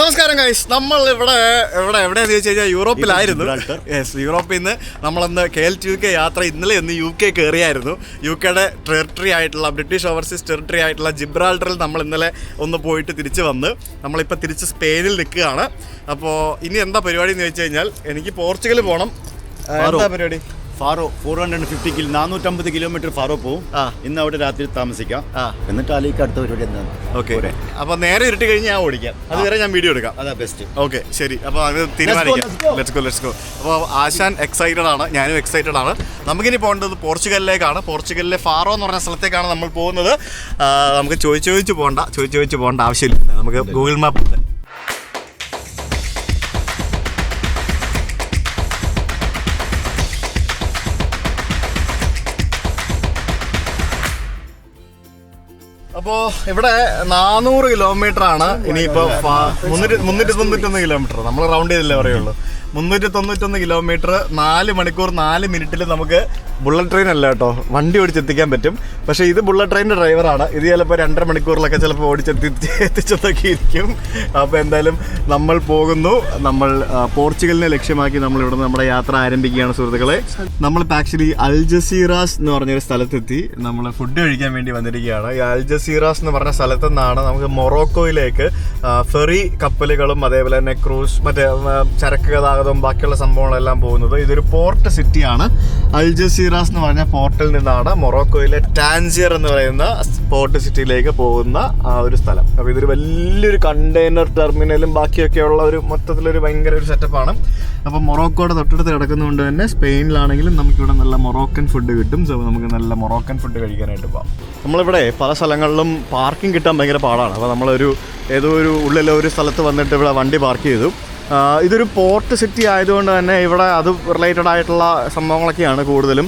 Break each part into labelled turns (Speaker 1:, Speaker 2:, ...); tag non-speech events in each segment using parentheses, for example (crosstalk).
Speaker 1: നമസ്കാരം ഗൈസ് നമ്മൾ ഇവിടെ ഇവിടെ എവിടെയാന്ന് ചോദിച്ചു കഴിഞ്ഞാൽ യൂറോപ്പിലായിരുന്നു. യെസ് യൂറോപ്പിൽ നിന്ന് നമ്മളന്ന് കെ എൽ ടി കെ യാത്ര ഇന്നലെ ഒന്ന് യു കെ കയറിയായിരുന്നു യു കെയുടെ ടെറിട്ടറി ആയിട്ടുള്ള ബ്രിട്ടീഷ് ഓവർസീസ് ടെറിട്ടറി ആയിട്ടുള്ള ജിബ്രാൾട്ടറിൽ നമ്മൾ ഇന്നലെ ഒന്ന് പോയിട്ട് തിരിച്ച് വന്ന് നമ്മളിപ്പോൾ തിരിച്ച് സ്പെയിനിൽ നിൽക്കുകയാണ്. അപ്പോൾ ഇനി എന്താ പരിപാടി എന്ന് ചോദിച്ചു കഴിഞ്ഞാൽ എനിക്ക് പോർച്ചുഗൽ പോകണം എന്താ പരിപാടി?
Speaker 2: Faro four hundred fifty kilo നാനൂറ്റമ്പത് കിലോമീറ്റർ ഫാറോ പോവും.
Speaker 1: ആ.
Speaker 2: ഇന്ന് അവിടെ രാത്രി താമസിക്കാം.
Speaker 1: ആ.
Speaker 2: എന്നിട്ട് അലീക്ക് അടുത്ത പരിപാടി എന്താണ്
Speaker 1: ഓക്കെ.
Speaker 2: പോരെ.
Speaker 1: അപ്പോൾ നേരെ ഇരുട്ട് കഴിഞ്ഞ് ഞാൻ ഓടിക്കാം. അതുവരെ ഞാൻ വീഡിയോ എടുക്കാം.
Speaker 2: അതാ ബെസ്റ്റ്
Speaker 1: ഓക്കെ ശരി. അപ്പോൾ അത് തീരുമാനിക്കാം.
Speaker 2: let's go.
Speaker 1: Let's go let's go അപ്പോൾ ആശാൻ എക്സൈറ്റഡ് ആണ് ഞാനും എക്സൈറ്റഡ് ആണ്. നമുക്കിനി പോകേണ്ടത് പോർച്ചുഗലിലേക്കാണ്. പോർച്ചുഗലിലെ ഫാറോ എന്ന് പറഞ്ഞ സ്ഥലത്തേക്കാണ് നമ്മൾ പോകുന്നത്. ആ, നമുക്ക് ചോദിച്ചു ചോദിച്ച് പോകണ്ട ചോദിച്ചു ചോദിച്ച് പോകേണ്ട ആവശ്യമില്ല. നമുക്ക് ഗൂഗിൾ മാപ്പ് ഉണ്ട്. അപ്പോൾ ഇവിടെ നാനൂറ് കിലോമീറ്റർ ആണ് ഇനിയിപ്പോ മുന്നൂറ്റി മുന്നൂറ്റി തൊണ്ണൂറ്റൊന്ന് കിലോമീറ്റർ നമ്മൾ റൗണ്ട് ചെയ്തില്ലേ പറയുള്ളൂ. മുന്നൂറ്റി തൊണ്ണൂറ്റൊന്ന് കിലോമീറ്റർ നാല് മണിക്കൂർ നാല് മിനിറ്റിൽ നമുക്ക് ബുള്ളറ്റ് ട്രെയിൻ അല്ല കേട്ടോ. വണ്ടി ഓടിച്ചെത്തിക്കാൻ പറ്റും. പക്ഷേ ഇത് ബുള്ളറ്റ് ട്രെയിനിന്റെ ഡ്രൈവറാണ്. ഇത് ചിലപ്പോൾ രണ്ടര മണിക്കൂറിലൊക്കെ ചിലപ്പോൾ ഓടിച്ചെത്തി എത്തിച്ചതൊക്കെ ഇരിക്കും. അപ്പോൾ എന്തായാലും നമ്മൾ പോകുന്നു. നമ്മൾ പോർച്ചുഗലിനെ ലക്ഷ്യമാക്കി നമ്മൾ ഇവിടെ നമ്മുടെ യാത്ര ആരംഭിക്കുകയാണ് സുഹൃത്തുക്കളെ. നമ്മളിപ്പോൾ ആക്ച്വലി അൽജസീറാസ് എന്ന് പറഞ്ഞൊരു സ്ഥലത്തെത്തി. നമ്മൾ ഫുഡ് കഴിക്കാൻ വേണ്ടി വന്നിരിക്കുകയാണ്. ഈ അൽജസീറാസ് എന്ന് പറഞ്ഞ സ്ഥലത്തു നിന്നാണ് നമുക്ക് മൊറോക്കോയിലേക്ക് ഫെറി കപ്പലുകളും അതേപോലെ തന്നെ ക്രൂസ് മറ്റേ ചരക്ക് ചരക്ക് ഗതാഗതവും ബാക്കിയുള്ള സംഭവങ്ങളെല്ലാം പോകുന്നത്. ഇതൊരു പോർട്ട് സിറ്റിയാണ് അൽ ജസീറാസ് എന്ന് പറഞ്ഞ പോർട്ടിൽ നിന്നാണ് മൊറോക്കോയിലെ ടാൻസിയർ എന്ന് പറയുന്ന പോർട്ട് സിറ്റിയിലേക്ക് പോകുന്ന ആ ഒരു സ്ഥലം. അപ്പോൾ ഇതൊരു വലിയൊരു കണ്ടെയ്നർ ടെർമിനലും ബാക്കിയൊക്കെയുള്ള ഒരു മൊത്തത്തിലൊരു ഭയങ്കര ഒരു സെറ്റപ്പാണ് അപ്പോൾ മൊറോക്കോയുടെ തൊട്ടടുത്ത് കിടക്കുന്നതുകൊണ്ട് തന്നെ സ്പെയിനിലാണെങ്കിലും നമുക്കിവിടെ നല്ല മൊറോക്കൻ ഫുഡ് കിട്ടും. സോ നമുക്ക് നല്ല മൊറോക്കൻ ഫുഡ് കഴിക്കാനായിട്ട് പോകാം നമ്മളിവിടെ പല സ്ഥലങ്ങളിലും പാർക്കിംഗ് കിട്ടാൻ ഭയങ്കര പാടാണ്. അപ്പോൾ നമ്മളൊരു ഏതോ ഒരു ഉള്ളിലെ ഒരു സ്ഥലത്ത് വന്നിട്ട് ഇവിടെ വണ്ടി പാർക്ക് ചെയ്തു. ഇതൊരു പോർട്ട് സിറ്റി ആയതുകൊണ്ട് തന്നെ ഇവിടെ അത് റിലേറ്റഡ് ആയിട്ടുള്ള സംഭവങ്ങളൊക്കെയാണ് കൂടുതലും.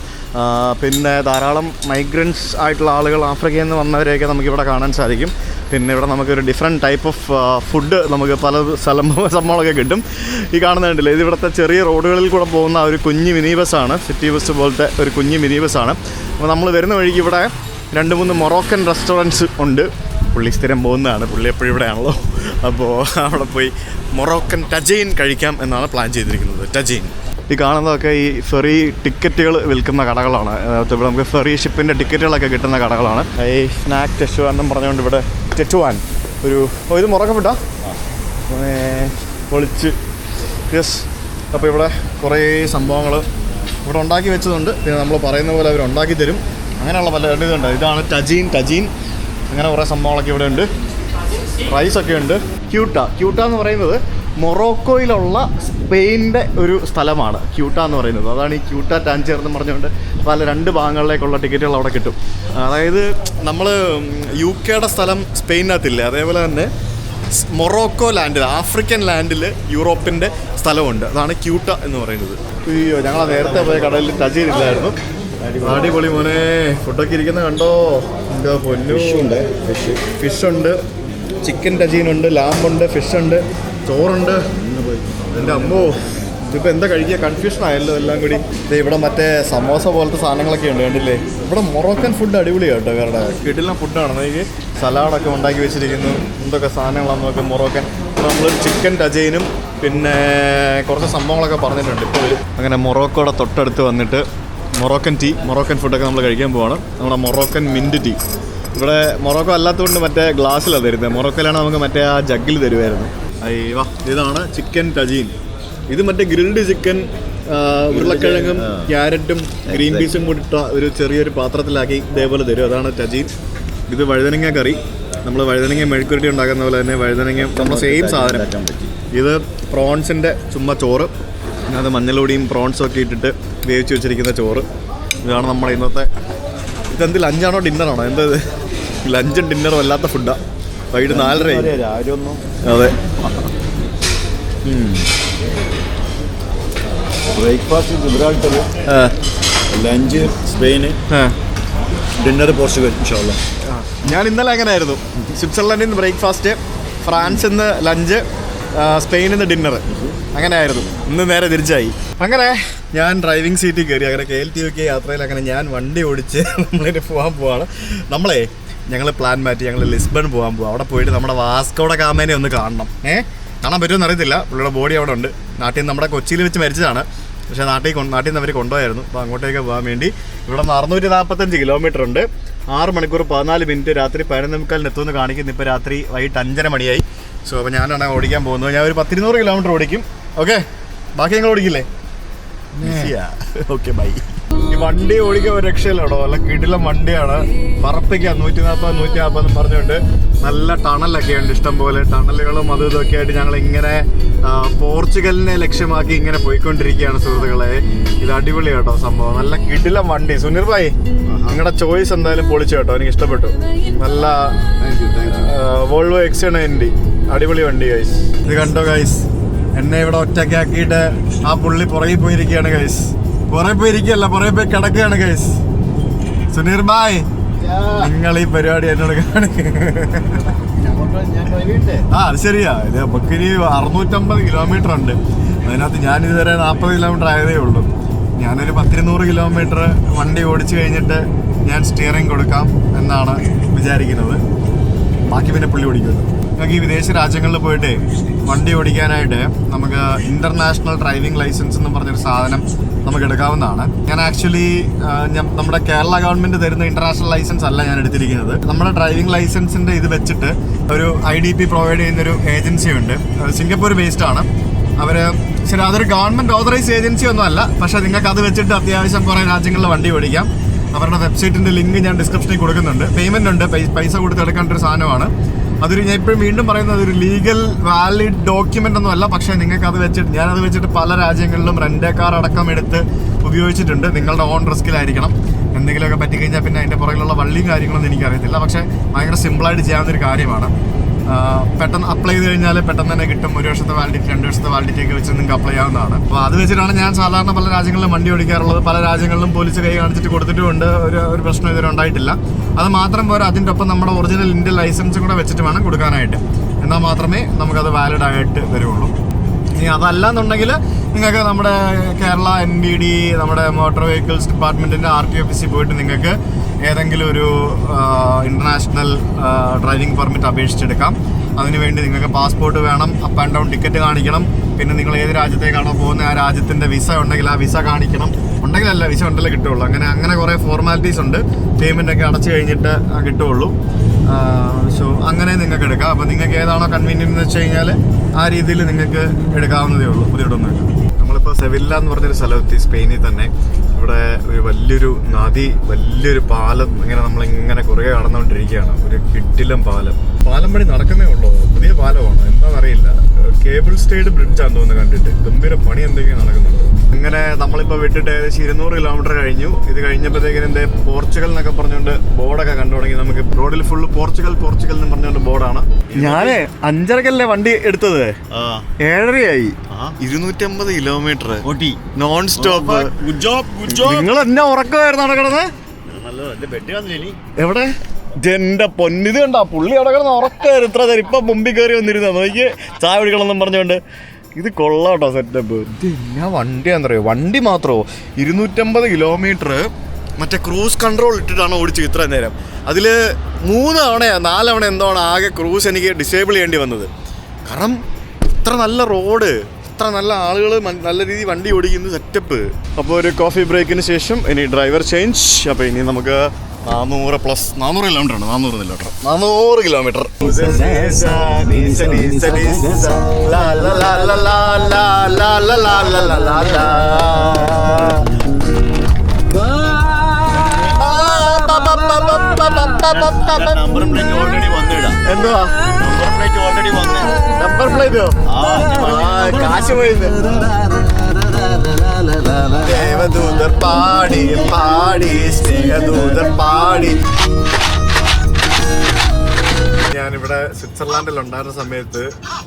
Speaker 1: പിന്നെ ധാരാളം മൈഗ്രൻസ് ആയിട്ടുള്ള ആളുകൾ ആഫ്രിക്കയിൽ നിന്ന് വന്നവരെയൊക്കെ നമുക്കിവിടെ കാണാൻ സാധിക്കും. പിന്നെ ഇവിടെ നമുക്കൊരു ഡിഫറെന്റ് ടൈപ്പ് ഓഫ് ഫുഡ് നമുക്ക് പല സ്ഥലം സംഭവങ്ങളൊക്കെ കിട്ടും. ഈ കാണുന്ന കണ്ടില്ലേ ഇത് ഇവിടുത്തെ ചെറിയ റോഡുകളിൽ കൂടെ പോകുന്ന ഒരു കുഞ്ഞ് മിനി ബസ്സാണ് സിറ്റി ബസ് പോലത്തെ ഒരു കുഞ്ഞ് മിനി ബസ്സാണ് അപ്പോൾ നമ്മൾ വരുന്ന വഴിക്ക് ഇവിടെ രണ്ട് മൂന്ന് മൊറോക്കൻ റെസ്റ്റോറന്റ്സ് ഉണ്ട്. പുള്ളി സ്ഥിരം പോകുന്നതാണ്. പുള്ളി എപ്പോഴും ഇവിടെയാണല്ലോ. അപ്പോൾ അവിടെ പോയി മൊറോക്കൻ ടജൈൻ കഴിക്കാം എന്നാണ് പ്ലാൻ ചെയ്തിരിക്കുന്നത്. ടജൈൻ. ഈ കാണുന്നതൊക്കെ ഈ ഫെറി ടിക്കറ്റുകൾ വിൽക്കുന്ന കടകളാണ്. ഇവിടെ നമുക്ക് ഫെറി ഷിപ്പിന്റെ ടിക്കറ്റുകളൊക്കെ കിട്ടുന്ന കടകളാണ്. ഈ സ്നാക്ക് ടെച്ചുവാൻ എന്നും പറഞ്ഞുകൊണ്ട് ഇവിടെ ടെച്ചുവാൻ ഒരു ഓ ഇത് മുറക്കം വിട്ടാ പൊളിച്ച്. യെസ്. അപ്പോൾ ഇവിടെ കുറേ സംഭവങ്ങൾ ഇവിടെ ഉണ്ടാക്കി വെച്ചതുണ്ട്. പിന്നെ നമ്മൾ പറയുന്ന പോലെ അവർ ഉണ്ടാക്കി തരും. അങ്ങനെയുള്ള പല ഇതുണ്ട് ഇതാണ് ടജീൻ ടജീൻ. അങ്ങനെ കുറേ സംഭവങ്ങളൊക്കെ ഇവിടെ ഉണ്ട്. റൈസ് ഒക്കെ ഉണ്ട് ക്യൂട്ട. ക്യൂട്ട എന്ന് പറയുന്നത് മൊറോക്കോയിലുള്ള സ്പെയിനിന്റെ ഒരു സ്ഥലമാണ്. ക്യൂട്ട എന്ന് പറയുന്നത്. അതാണ് ഈ ക്യൂട്ട ടാൻചർ എന്ന് പറഞ്ഞുകൊണ്ട് പല രണ്ട് ഭാഗങ്ങളിലേക്കുള്ള ടിക്കറ്റുകൾ അവിടെ കിട്ടും. അതായത് നമ്മൾ യു കെയുടെ സ്ഥലം സ്പെയിനകത്തില്ല? അതേപോലെ തന്നെ മൊറോക്കോ ലാൻഡിൽ ആഫ്രിക്കൻ ലാൻഡിൽ യൂറോപ്പിന്റെ സ്ഥലമുണ്ട്. അതാണ് ക്യൂട്ട എന്ന് പറയുന്നത്. അയ്യോ ഞങ്ങൾ നേരത്തെ പോയ കടലിൽ ടച്ച് ചെയ്തില്ലായിരുന്നു അടിപൊളി. മോനെ. ഫുഡൊക്കെ ഇരിക്കുന്ന കണ്ടോ? എന്താ പൊന്നു.
Speaker 2: ഫിഷ്
Speaker 1: ഉണ്ട്. ചിക്കൻ ടജീനുണ്ട് ലാമ്പുണ്ട് ഫിഷ് ഉണ്ട് ചോറുണ്ട്. എന്റെ അമ്മോ ഇതിപ്പോൾ എന്താ കഴിക്കുക? കൺഫ്യൂഷൻ ആയല്ലോ എല്ലാം കൂടി. ഇത് ഇവിടെ മറ്റേ സമോസ പോലത്തെ സാധനങ്ങളൊക്കെ ഉണ്ട് കണ്ടില്ലേ? ഇവിടെ മൊറോക്കൻ ഫുഡ് അടിപൊളിയാണ് കേട്ടോ കാരണം കിടിലം ഫുഡാണ് എനിക്ക് സലാഡൊക്കെ ഉണ്ടാക്കി വെച്ചിരിക്കുന്നു. എന്തൊക്കെ സാധനങ്ങളാണെന്ന് നോക്കുക മൊറോക്കൻ. നമ്മൾ ചിക്കൻ ടജൈനും പിന്നെ കുറച്ച് സംഭവങ്ങളൊക്കെ പറഞ്ഞിട്ടുണ്ട് ഇപ്പോൾ. അങ്ങനെ മൊറോക്കോടെ തൊട്ടടുത്ത് വന്നിട്ട് മൊറോക്കൻ ടീ മൊറോക്കൻ ഫുഡൊക്കെ നമ്മൾ കഴിക്കാൻ പോവാണ്. നമ്മുടെ മൊറോക്കൻ മിന്റ് ടീ ഇവിടെ മൊറോക്കോ അല്ലാത്തതുകൊണ്ട് മറ്റേ ഗ്ലാസ്സിലാണ് തരുന്നത് മൊറോക്കോയിലാണ് നമുക്ക് മറ്റേ ആ ജഗ്ഗിൽ തരുമായിരുന്നു അയ്യോ ഇതാണ് ചിക്കൻ ടജീൻ ഇത് മറ്റേ ഗ്രിൽഡ് ചിക്കൻ ഉരുളക്കിഴങ്ങും ക്യാരറ്റും ഗ്രീൻ പീസും കൂടി ഇട്ട ഒരു ചെറിയൊരു പാത്രത്തിലാക്കി ഇതേപോലെ തരും. അതാണ് ടജീൻ ഇത് വഴുതനങ്ങ കറി. നമ്മൾ വഴുതനങ്ങ മെഴുക്കുരുട്ടി ഉണ്ടാക്കുന്ന പോലെ തന്നെ വഴുതനങ്ങ നമ്മൾ സെയിം സാധനം. ഇത് പ്രോൺസിന്റെ ചുമ്മാ ചോറ്. അത് മഞ്ഞളൂടിയും പ്രോൺസും ഒക്കെ ഇട്ടിട്ട് വേവിച്ച് വെച്ചിരിക്കുന്ന ചോറ്. ഇതാണ് നമ്മുടെ ഇന്നത്തെ ഇതെന്തിൽ അഞ്ചാണോ ഡിന്നറാണോ എന്താ ലഞ്ചും ഡിന്നറും അല്ലാത്ത ഫുഡാ. വൈകിട്ട് നാലര അതെ
Speaker 2: ബ്രേക്ക്ഫാസ്റ്റ് ലഞ്ച് സ്പെയിന്. ഡിന്നർ പോർച്ചുഗൽ ഇൻഷാല്ല
Speaker 1: ഞാൻ ഇന്നലെ അങ്ങനെയായിരുന്നു സ്വിറ്റ്സർലൻഡിൽ നിന്ന് ബ്രേക്ക്ഫാസ്റ്റ് ഫ്രാൻസിൽ നിന്ന് ലഞ്ച് സ്പെയിനിൽ നിന്ന് ഡിന്നർ അങ്ങനെ ആയിരുന്നു ഇന്ന് നേരെ തിരിച്ചായി. അങ്ങനെ ഞാൻ ഡ്രൈവിംഗ് സീറ്റിൽ കയറി അങ്ങനെ കെ എൽ ടി ഒക്കെ യാത്രയിൽ അങ്ങനെ ഞാൻ വണ്ടി ഓടിച്ച് (laughs) നമ്മളിട്ട് പോകാൻ പോവാണ്. നമ്മളെ ഞങ്ങൾ പ്ലാൻ മാറ്റി ഞങ്ങൾ ലിസ്ബൺ പോകാൻ പോകും അവിടെ പോയിട്ട് നമ്മുടെ വാസ്കോടെ കാമേനെ ഒന്ന് കാണണം. ഏ? കാണാൻ പറ്റുമെന്ന് അറിയത്തില്ല. പുള്ളിയുടെ ബോഡി അവിടെ ഉണ്ട്. നാട്ടിൽ നിന്ന് നമ്മുടെ കൊച്ചിയിൽ വെച്ച് മരിച്ചതാണ്. പക്ഷേ നാട്ടിൽ നാട്ടിൽ നിന്ന് അവർ കൊണ്ടുപോയായിരുന്നു. അപ്പോൾ അങ്ങോട്ടേക്ക് പോകാൻ വേണ്ടി ഇവിടെ നിന്ന് അറുന്നൂറ്റി നാൽപ്പത്തഞ്ച് കിലോമീറ്റർ ഉണ്ട്. ആറ് മണിക്കൂർ പതിനാല് മിനിറ്റ് രാത്രി പതിനൊന്ന് മുക്കാലിന് എത്തുമെന്ന് കാണിക്കുന്നു. ഇപ്പോൾ രാത്രി വൈകിട്ട് അഞ്ചര മണിയായി. സോ അപ്പോൾ ഞാനാണ് ഓടിക്കാൻ പോകുന്നത്. ഞാൻ ഒരു പത്തിരുന്നൂറ് കിലോമീറ്റർ ഓടിക്കും. ഓക്കെ ബാക്കി നിങ്ങൾ ഓടിക്കില്ലേ? ഓക്കെ ബൈ വണ്ടി ഓടിക്കാൻ ഒരു നല്ല കിടിലം വണ്ടിയാണ്. പറപ്പിക്കാം നൂറ്റി നാൽപ്പത് നൂറ്റി നാൽപ്പത് പറഞ്ഞുകൊണ്ട് നല്ല ടണലൊക്കെ ഉണ്ട് ഇഷ്ടം പോലെ. ടണലുകളും അതും ഇതൊക്കെ ആയിട്ട് ഞങ്ങൾ ഇങ്ങനെ പോർച്ചുഗലിനെ ലക്ഷ്യമാക്കി ഇങ്ങനെ പോയിക്കൊണ്ടിരിക്കുകയാണ് സുഹൃത്തുക്കളെ. ഇത് അടിപൊളി കേട്ടോ സംഭവം. നല്ല കിടിലം വണ്ടി. സുനിർ ഭായ് നിങ്ങളുടെ ചോയ്സ് എന്തായാലും പൊളിച്ചു കേട്ടോ. എനിക്ക് ഇഷ്ടപ്പെട്ടു. നല്ല വോൾവോ എക്സ് നയന്റി അടിപൊളി വണ്ടി ഗൈസ് ഇത് കണ്ടോ ഗൈസ് എന്നെ ഇവിടെ ഒറ്റയ്ക്കാക്കിയിട്ട് ആ പുള്ളി പുറകിൽ പോയിരിക്കുകയാണ് ഗൈസ് പുറകെ ഇരിക്കല്ല കൊറേ പേര് കിടക്കുകയാണ് ഗൈസ് സുനീർ ബായ് നിങ്ങൾ ഈ പരിപാടി എന്നോട് കാണിക്കുക ആ അത് ശരിയാ. ഇത് നമുക്ക് ഇനി അറുന്നൂറ്റമ്പത് കിലോമീറ്റർ ഉണ്ട്. അതിനകത്ത് ഞാൻ ഇതുവരെ നാൽപ്പത് കിലോമീറ്റർ ആയതേ ഉള്ളൂ. ഞാനൊരു പത്തിരുന്നൂറ് കിലോമീറ്റർ വണ്ടി ഓടിച്ചു കഴിഞ്ഞിട്ട് ഞാൻ സ്റ്റിയറിംഗ് കൊടുക്കാം എന്നാണ് വിചാരിക്കുന്നത്. ബാക്കി പിന്നെ പുള്ളി ഓടിക്കുമല്ലോ. നമുക്ക് ഈ വിദേശ രാജ്യങ്ങളിൽ പോയിട്ട് വണ്ടി ഓടിക്കാനായിട്ട് നമുക്ക് ഇന്റർനാഷണൽ ഡ്രൈവിംഗ് ലൈസൻസ് എന്ന് പറഞ്ഞൊരു സാധനം നമുക്ക് എടുക്കാവുന്നതാണ്. ഞാൻ ആക്ച്വലി നമ്മുടെ കേരള ഗവൺമെന്റ് തരുന്ന ഇന്റർനാഷണൽ ലൈസൻസ് അല്ല ഞാൻ എടുത്തിരിക്കുന്നത്. നമ്മുടെ ഡ്രൈവിംഗ് ലൈസൻസിന്റെ ഇത് വെച്ചിട്ട് ഒരു ഐ ഡി പി പ്രൊവൈഡ് ചെയ്യുന്നൊരു ഏജൻസി ഉണ്ട്. സിംഗപ്പൂർ ബേസ്ഡ് ആണ്. അവർ ശരി അതൊരു ഗവൺമെന്റ് ഓതറൈസ് ഏജൻസി ഒന്നും അല്ല. പക്ഷെ നിങ്ങൾക്ക് അത് വെച്ചിട്ട് അത്യാവശ്യം കുറേ രാജ്യങ്ങളിൽ വണ്ടി ഓടിക്കാം. അവരുടെ വെബ്സൈറ്റിന്റെ ലിങ്ക് ഞാൻ ഡിസ്ക്രിപ്ഷനിൽ കൊടുക്കുന്നുണ്ട്. പേയ്മെന്റ് ഉണ്ട്. പൈസ കൊടുത്ത് എടുക്കേണ്ട ഒരു സാധനമാണ്. അതൊരു ഞാൻ ഇപ്പോഴും വീണ്ടും പറയുന്നത് അതൊരു ലീഗൽ വാലിഡ് ഡോക്യുമെന്റ് ഒന്നും അല്ല. പക്ഷേ നിങ്ങൾക്ക് അത് വെച്ചിട്ട് ഞാൻ അത് വെച്ചിട്ട് പല രാജ്യങ്ങളിലും റെന്റ് കാർ അടക്കം എടുത്ത് ഉപയോഗിച്ചിട്ടുണ്ട്. നിങ്ങളുടെ ഓൺ റിസ്കിലായിരിക്കണം എന്തെങ്കിലുമൊക്കെ പറ്റിക്കഴിഞ്ഞാൽ പിന്നെ അതിന്റെ പുറകിലുള്ള വള്ളിയും കാര്യങ്ങളൊന്നും എനിക്കറിയത്തില്ല. പക്ഷേ ഭയങ്കര സിമ്പിളായിട്ട് ചെയ്യാവുന്ന ഒരു കാര്യമാണ്. പെട്ടെന്ന് അപ്ലൈ ചെയ്ത് കഴിഞ്ഞാൽ പെട്ടെന്ന് തന്നെ കിട്ടും. ഒരു വർഷത്തെ വാലിഡിറ്റി രണ്ട് വർഷത്തെ വാലിഡിറ്റി ഒക്കെ വെച്ച് നിങ്ങൾക്ക് അപ്ലൈ ചെയ്യാവുന്നതാണ്. അപ്പോൾ അത് വെച്ചിട്ടാണ് ഞാൻ സാധാരണ പല രാജ്യങ്ങളിലും വണ്ടി ഓടിക്കാറുള്ളത്. പല രാജ്യങ്ങളിലും പോലീസ് കൈ കാണിച്ചിട്ട് കൊടുത്തിട്ടുമുണ്ട്. ഒരു ഒരു പ്രശ്നം ഇതുവരെ ഉണ്ടായിട്ടില്ല. അത് മാത്രം പോരാ അതിന്റെ ഒപ്പം നമ്മുടെ ഒറിജിനൽ ഇന്ത്യൻ ലൈസൻസും കൂടെ വെച്ചിട്ട് വേണം കൊടുക്കാനായിട്ട്. എന്നാൽ മാത്രമേ നമുക്കത് വാലിഡ് ആയിട്ട് വരുള്ളൂ. ഇനി അതല്ല എന്നുണ്ടെങ്കിൽ നിങ്ങൾക്ക് നമ്മുടെ കേരള എൻ ബി ഡി നമ്മുടെ മോട്ടോർ വെഹിക്കിൾസ് ഡിപ്പാർട്ട്മെന്റിന്റെ ആർ ടി ഓഫീസിൽ പോയിട്ട് നിങ്ങൾക്ക് ഏതെങ്കിലും ഒരു ഇന്റർനാഷണൽ ഡ്രൈവിംഗ് പെർമിറ്റ് അപേക്ഷിച്ചെടുക്കാം. അതിനുവേണ്ടി നിങ്ങൾക്ക് പാസ്പോർട്ട് വേണം അപ്പ് ആൻഡ് ഡൗൺ ടിക്കറ്റ് കാണിക്കണം. പിന്നെ നിങ്ങൾ ഏത് രാജ്യത്തേക്കാണോ പോകുന്നത് ആ രാജ്യത്തിന്റെ വിസ ഉണ്ടെങ്കിൽ ആ വിസ കാണിക്കണം. ഉണ്ടെങ്കിലല്ല വിസ ഉണ്ടല്ലേ കിട്ടുള്ളൂ അങ്ങനെ അങ്ങനെ കുറേ ഫോർമാലിറ്റീസ് ഉണ്ട്. പേയ്മെന്റ് ഒക്കെ അടച്ചു കഴിഞ്ഞിട്ട് ആ കിട്ടുള്ളൂ സോ അങ്ങനെ നിങ്ങൾക്ക് എടുക്കാം. അപ്പോൾ നിങ്ങൾക്ക് ഏതാണോ കൺവീനിയന്റ് എന്ന് വെച്ച് കഴിഞ്ഞാൽ ആ രീതിയിൽ നിങ്ങൾക്ക് എടുക്കാവുന്നതേ ഉള്ളൂ. ബുദ്ധിമുട്ടൊന്നുമില്ല നമ്മളിപ്പോൾ സെവില്ല എന്ന് പറഞ്ഞൊരു സ്ഥലമെത്തി സ്പെയിനിൽ തന്നെ. ഇവിടെ ഒരു വലിയൊരു നദി വലിയൊരു പാലം ഇങ്ങനെ നമ്മളിങ്ങനെ കുറേ കടന്നുകൊണ്ടിരിക്കുകയാണ്. ഒരു കിട്ടിലം പാലം. പാലം പണി നടക്കുന്നേ ഉള്ളൂ. പുതിയ പാലമാണ്. എന്താണെന്നറിയില്ല. കേബിൾ സ്റ്റേഡ് ബ്രിഡ്ജാന്ന് തോന്നുന്നു കണ്ടിട്ട്. ഗംഭീര പണി എന്തെങ്കിലും നടക്കുന്നുണ്ട്. അങ്ങനെ നമ്മളിപ്പോൾ വിട്ടിട്ട് ഏകദേശം ഇരുന്നൂറ് കിലോമീറ്റർ കഴിഞ്ഞു. ഇത് കഴിഞ്ഞപ്പോഴത്തേക്കിനും എന്തേ പോർച്ചുഗൽ എന്നൊക്കെ പറഞ്ഞുകൊണ്ട് ബോർഡൊക്കെ കണ്ടു തുടങ്ങി. നമുക്ക് റോഡിൽ ഫുള്ള് പോർച്ചുഗൽ പോർച്ചുഗൽ എന്ന് പറഞ്ഞുകൊണ്ട് ബോർഡാണ്. ഞാനേ അഞ്ചരക്കല്ലേ വണ്ടി എടുത്തത്. ഏഴരയായി. ഇരുന്നൂറ്റമ്പത് kilometre. Non stop.
Speaker 2: Good job good job
Speaker 1: നിങ്ങൾ എന്നെ ഉറക്കമായിരുന്നു
Speaker 2: നടക്കണത്
Speaker 1: എവിടെ? എന്റെ പൊന്നിത് കണ്ട പുള്ളി അവിടെ കിടന്ന് ഉറക്കമായിരുന്നു ഇത്ര നേരം ഇപ്പൊ മുമ്പിൽ കയറി വന്നിരുന്ന നോക്കി ചായ കുടിക്കണമെന്നും പറഞ്ഞുകൊണ്ട്. ഇത് കൊള്ളാട്ടോ സെറ്റപ്പ് വണ്ടിയാന്ന് അറിയോ വണ്ടി മാത്രമോ ഇരുന്നൂറ്റമ്പത് കിലോമീറ്റർ മറ്റേ ക്രൂസ് കൺട്രോൾ ഇട്ടിട്ടാണ് ഓടിച്ചത് ഇത്ര നേരം. അതിൽ മൂന്ന് തവണയാ നാലവണ എന്തോ ആകെ ക്രൂസ് എനിക്ക് ഡിസേബിൾ ചെയ്യേണ്ടി വന്നത്. കാരണം ഇത്ര നല്ല റോഡ് ഇത്ര നല്ല ആളുകൾ നല്ല രീതിയിൽ വണ്ടി ഓടിക്കുന്ന സെറ്റപ്പ് അപ്പോൾ ഒരു കോഫി ബ്രേക്കിന് ശേഷം ഇനി ഡ്രൈവർ ചേഞ്ച് അപ്പോൾ ഇനി നമുക്ക് നാനൂറ് പ്ലസ് നാനൂറ് കിലോമീറ്റർ ആണ് നാനൂറ് കിലോമീറ്റർ നാനൂറ് കിലോമീറ്റർ
Speaker 2: നമ്പർ പ്ലേറ്റ് ഓൾറെഡി വന്നിടാ.
Speaker 1: എന്തുവാ?
Speaker 2: നമ്പർ പ്ലേറ്റ് ഓൾറെഡി വന്ന്.
Speaker 1: നമ്പർ പ്ലേറ്റോ കാശ് പോയത് ദേവദൂതർ പാടി പാടി സ്നേഹദൂതർ പാടി. ഞാനിവിടെ സ്വിറ്റ്സർലാൻഡിൽ ഉണ്ടായിരുന്ന സമയത്ത്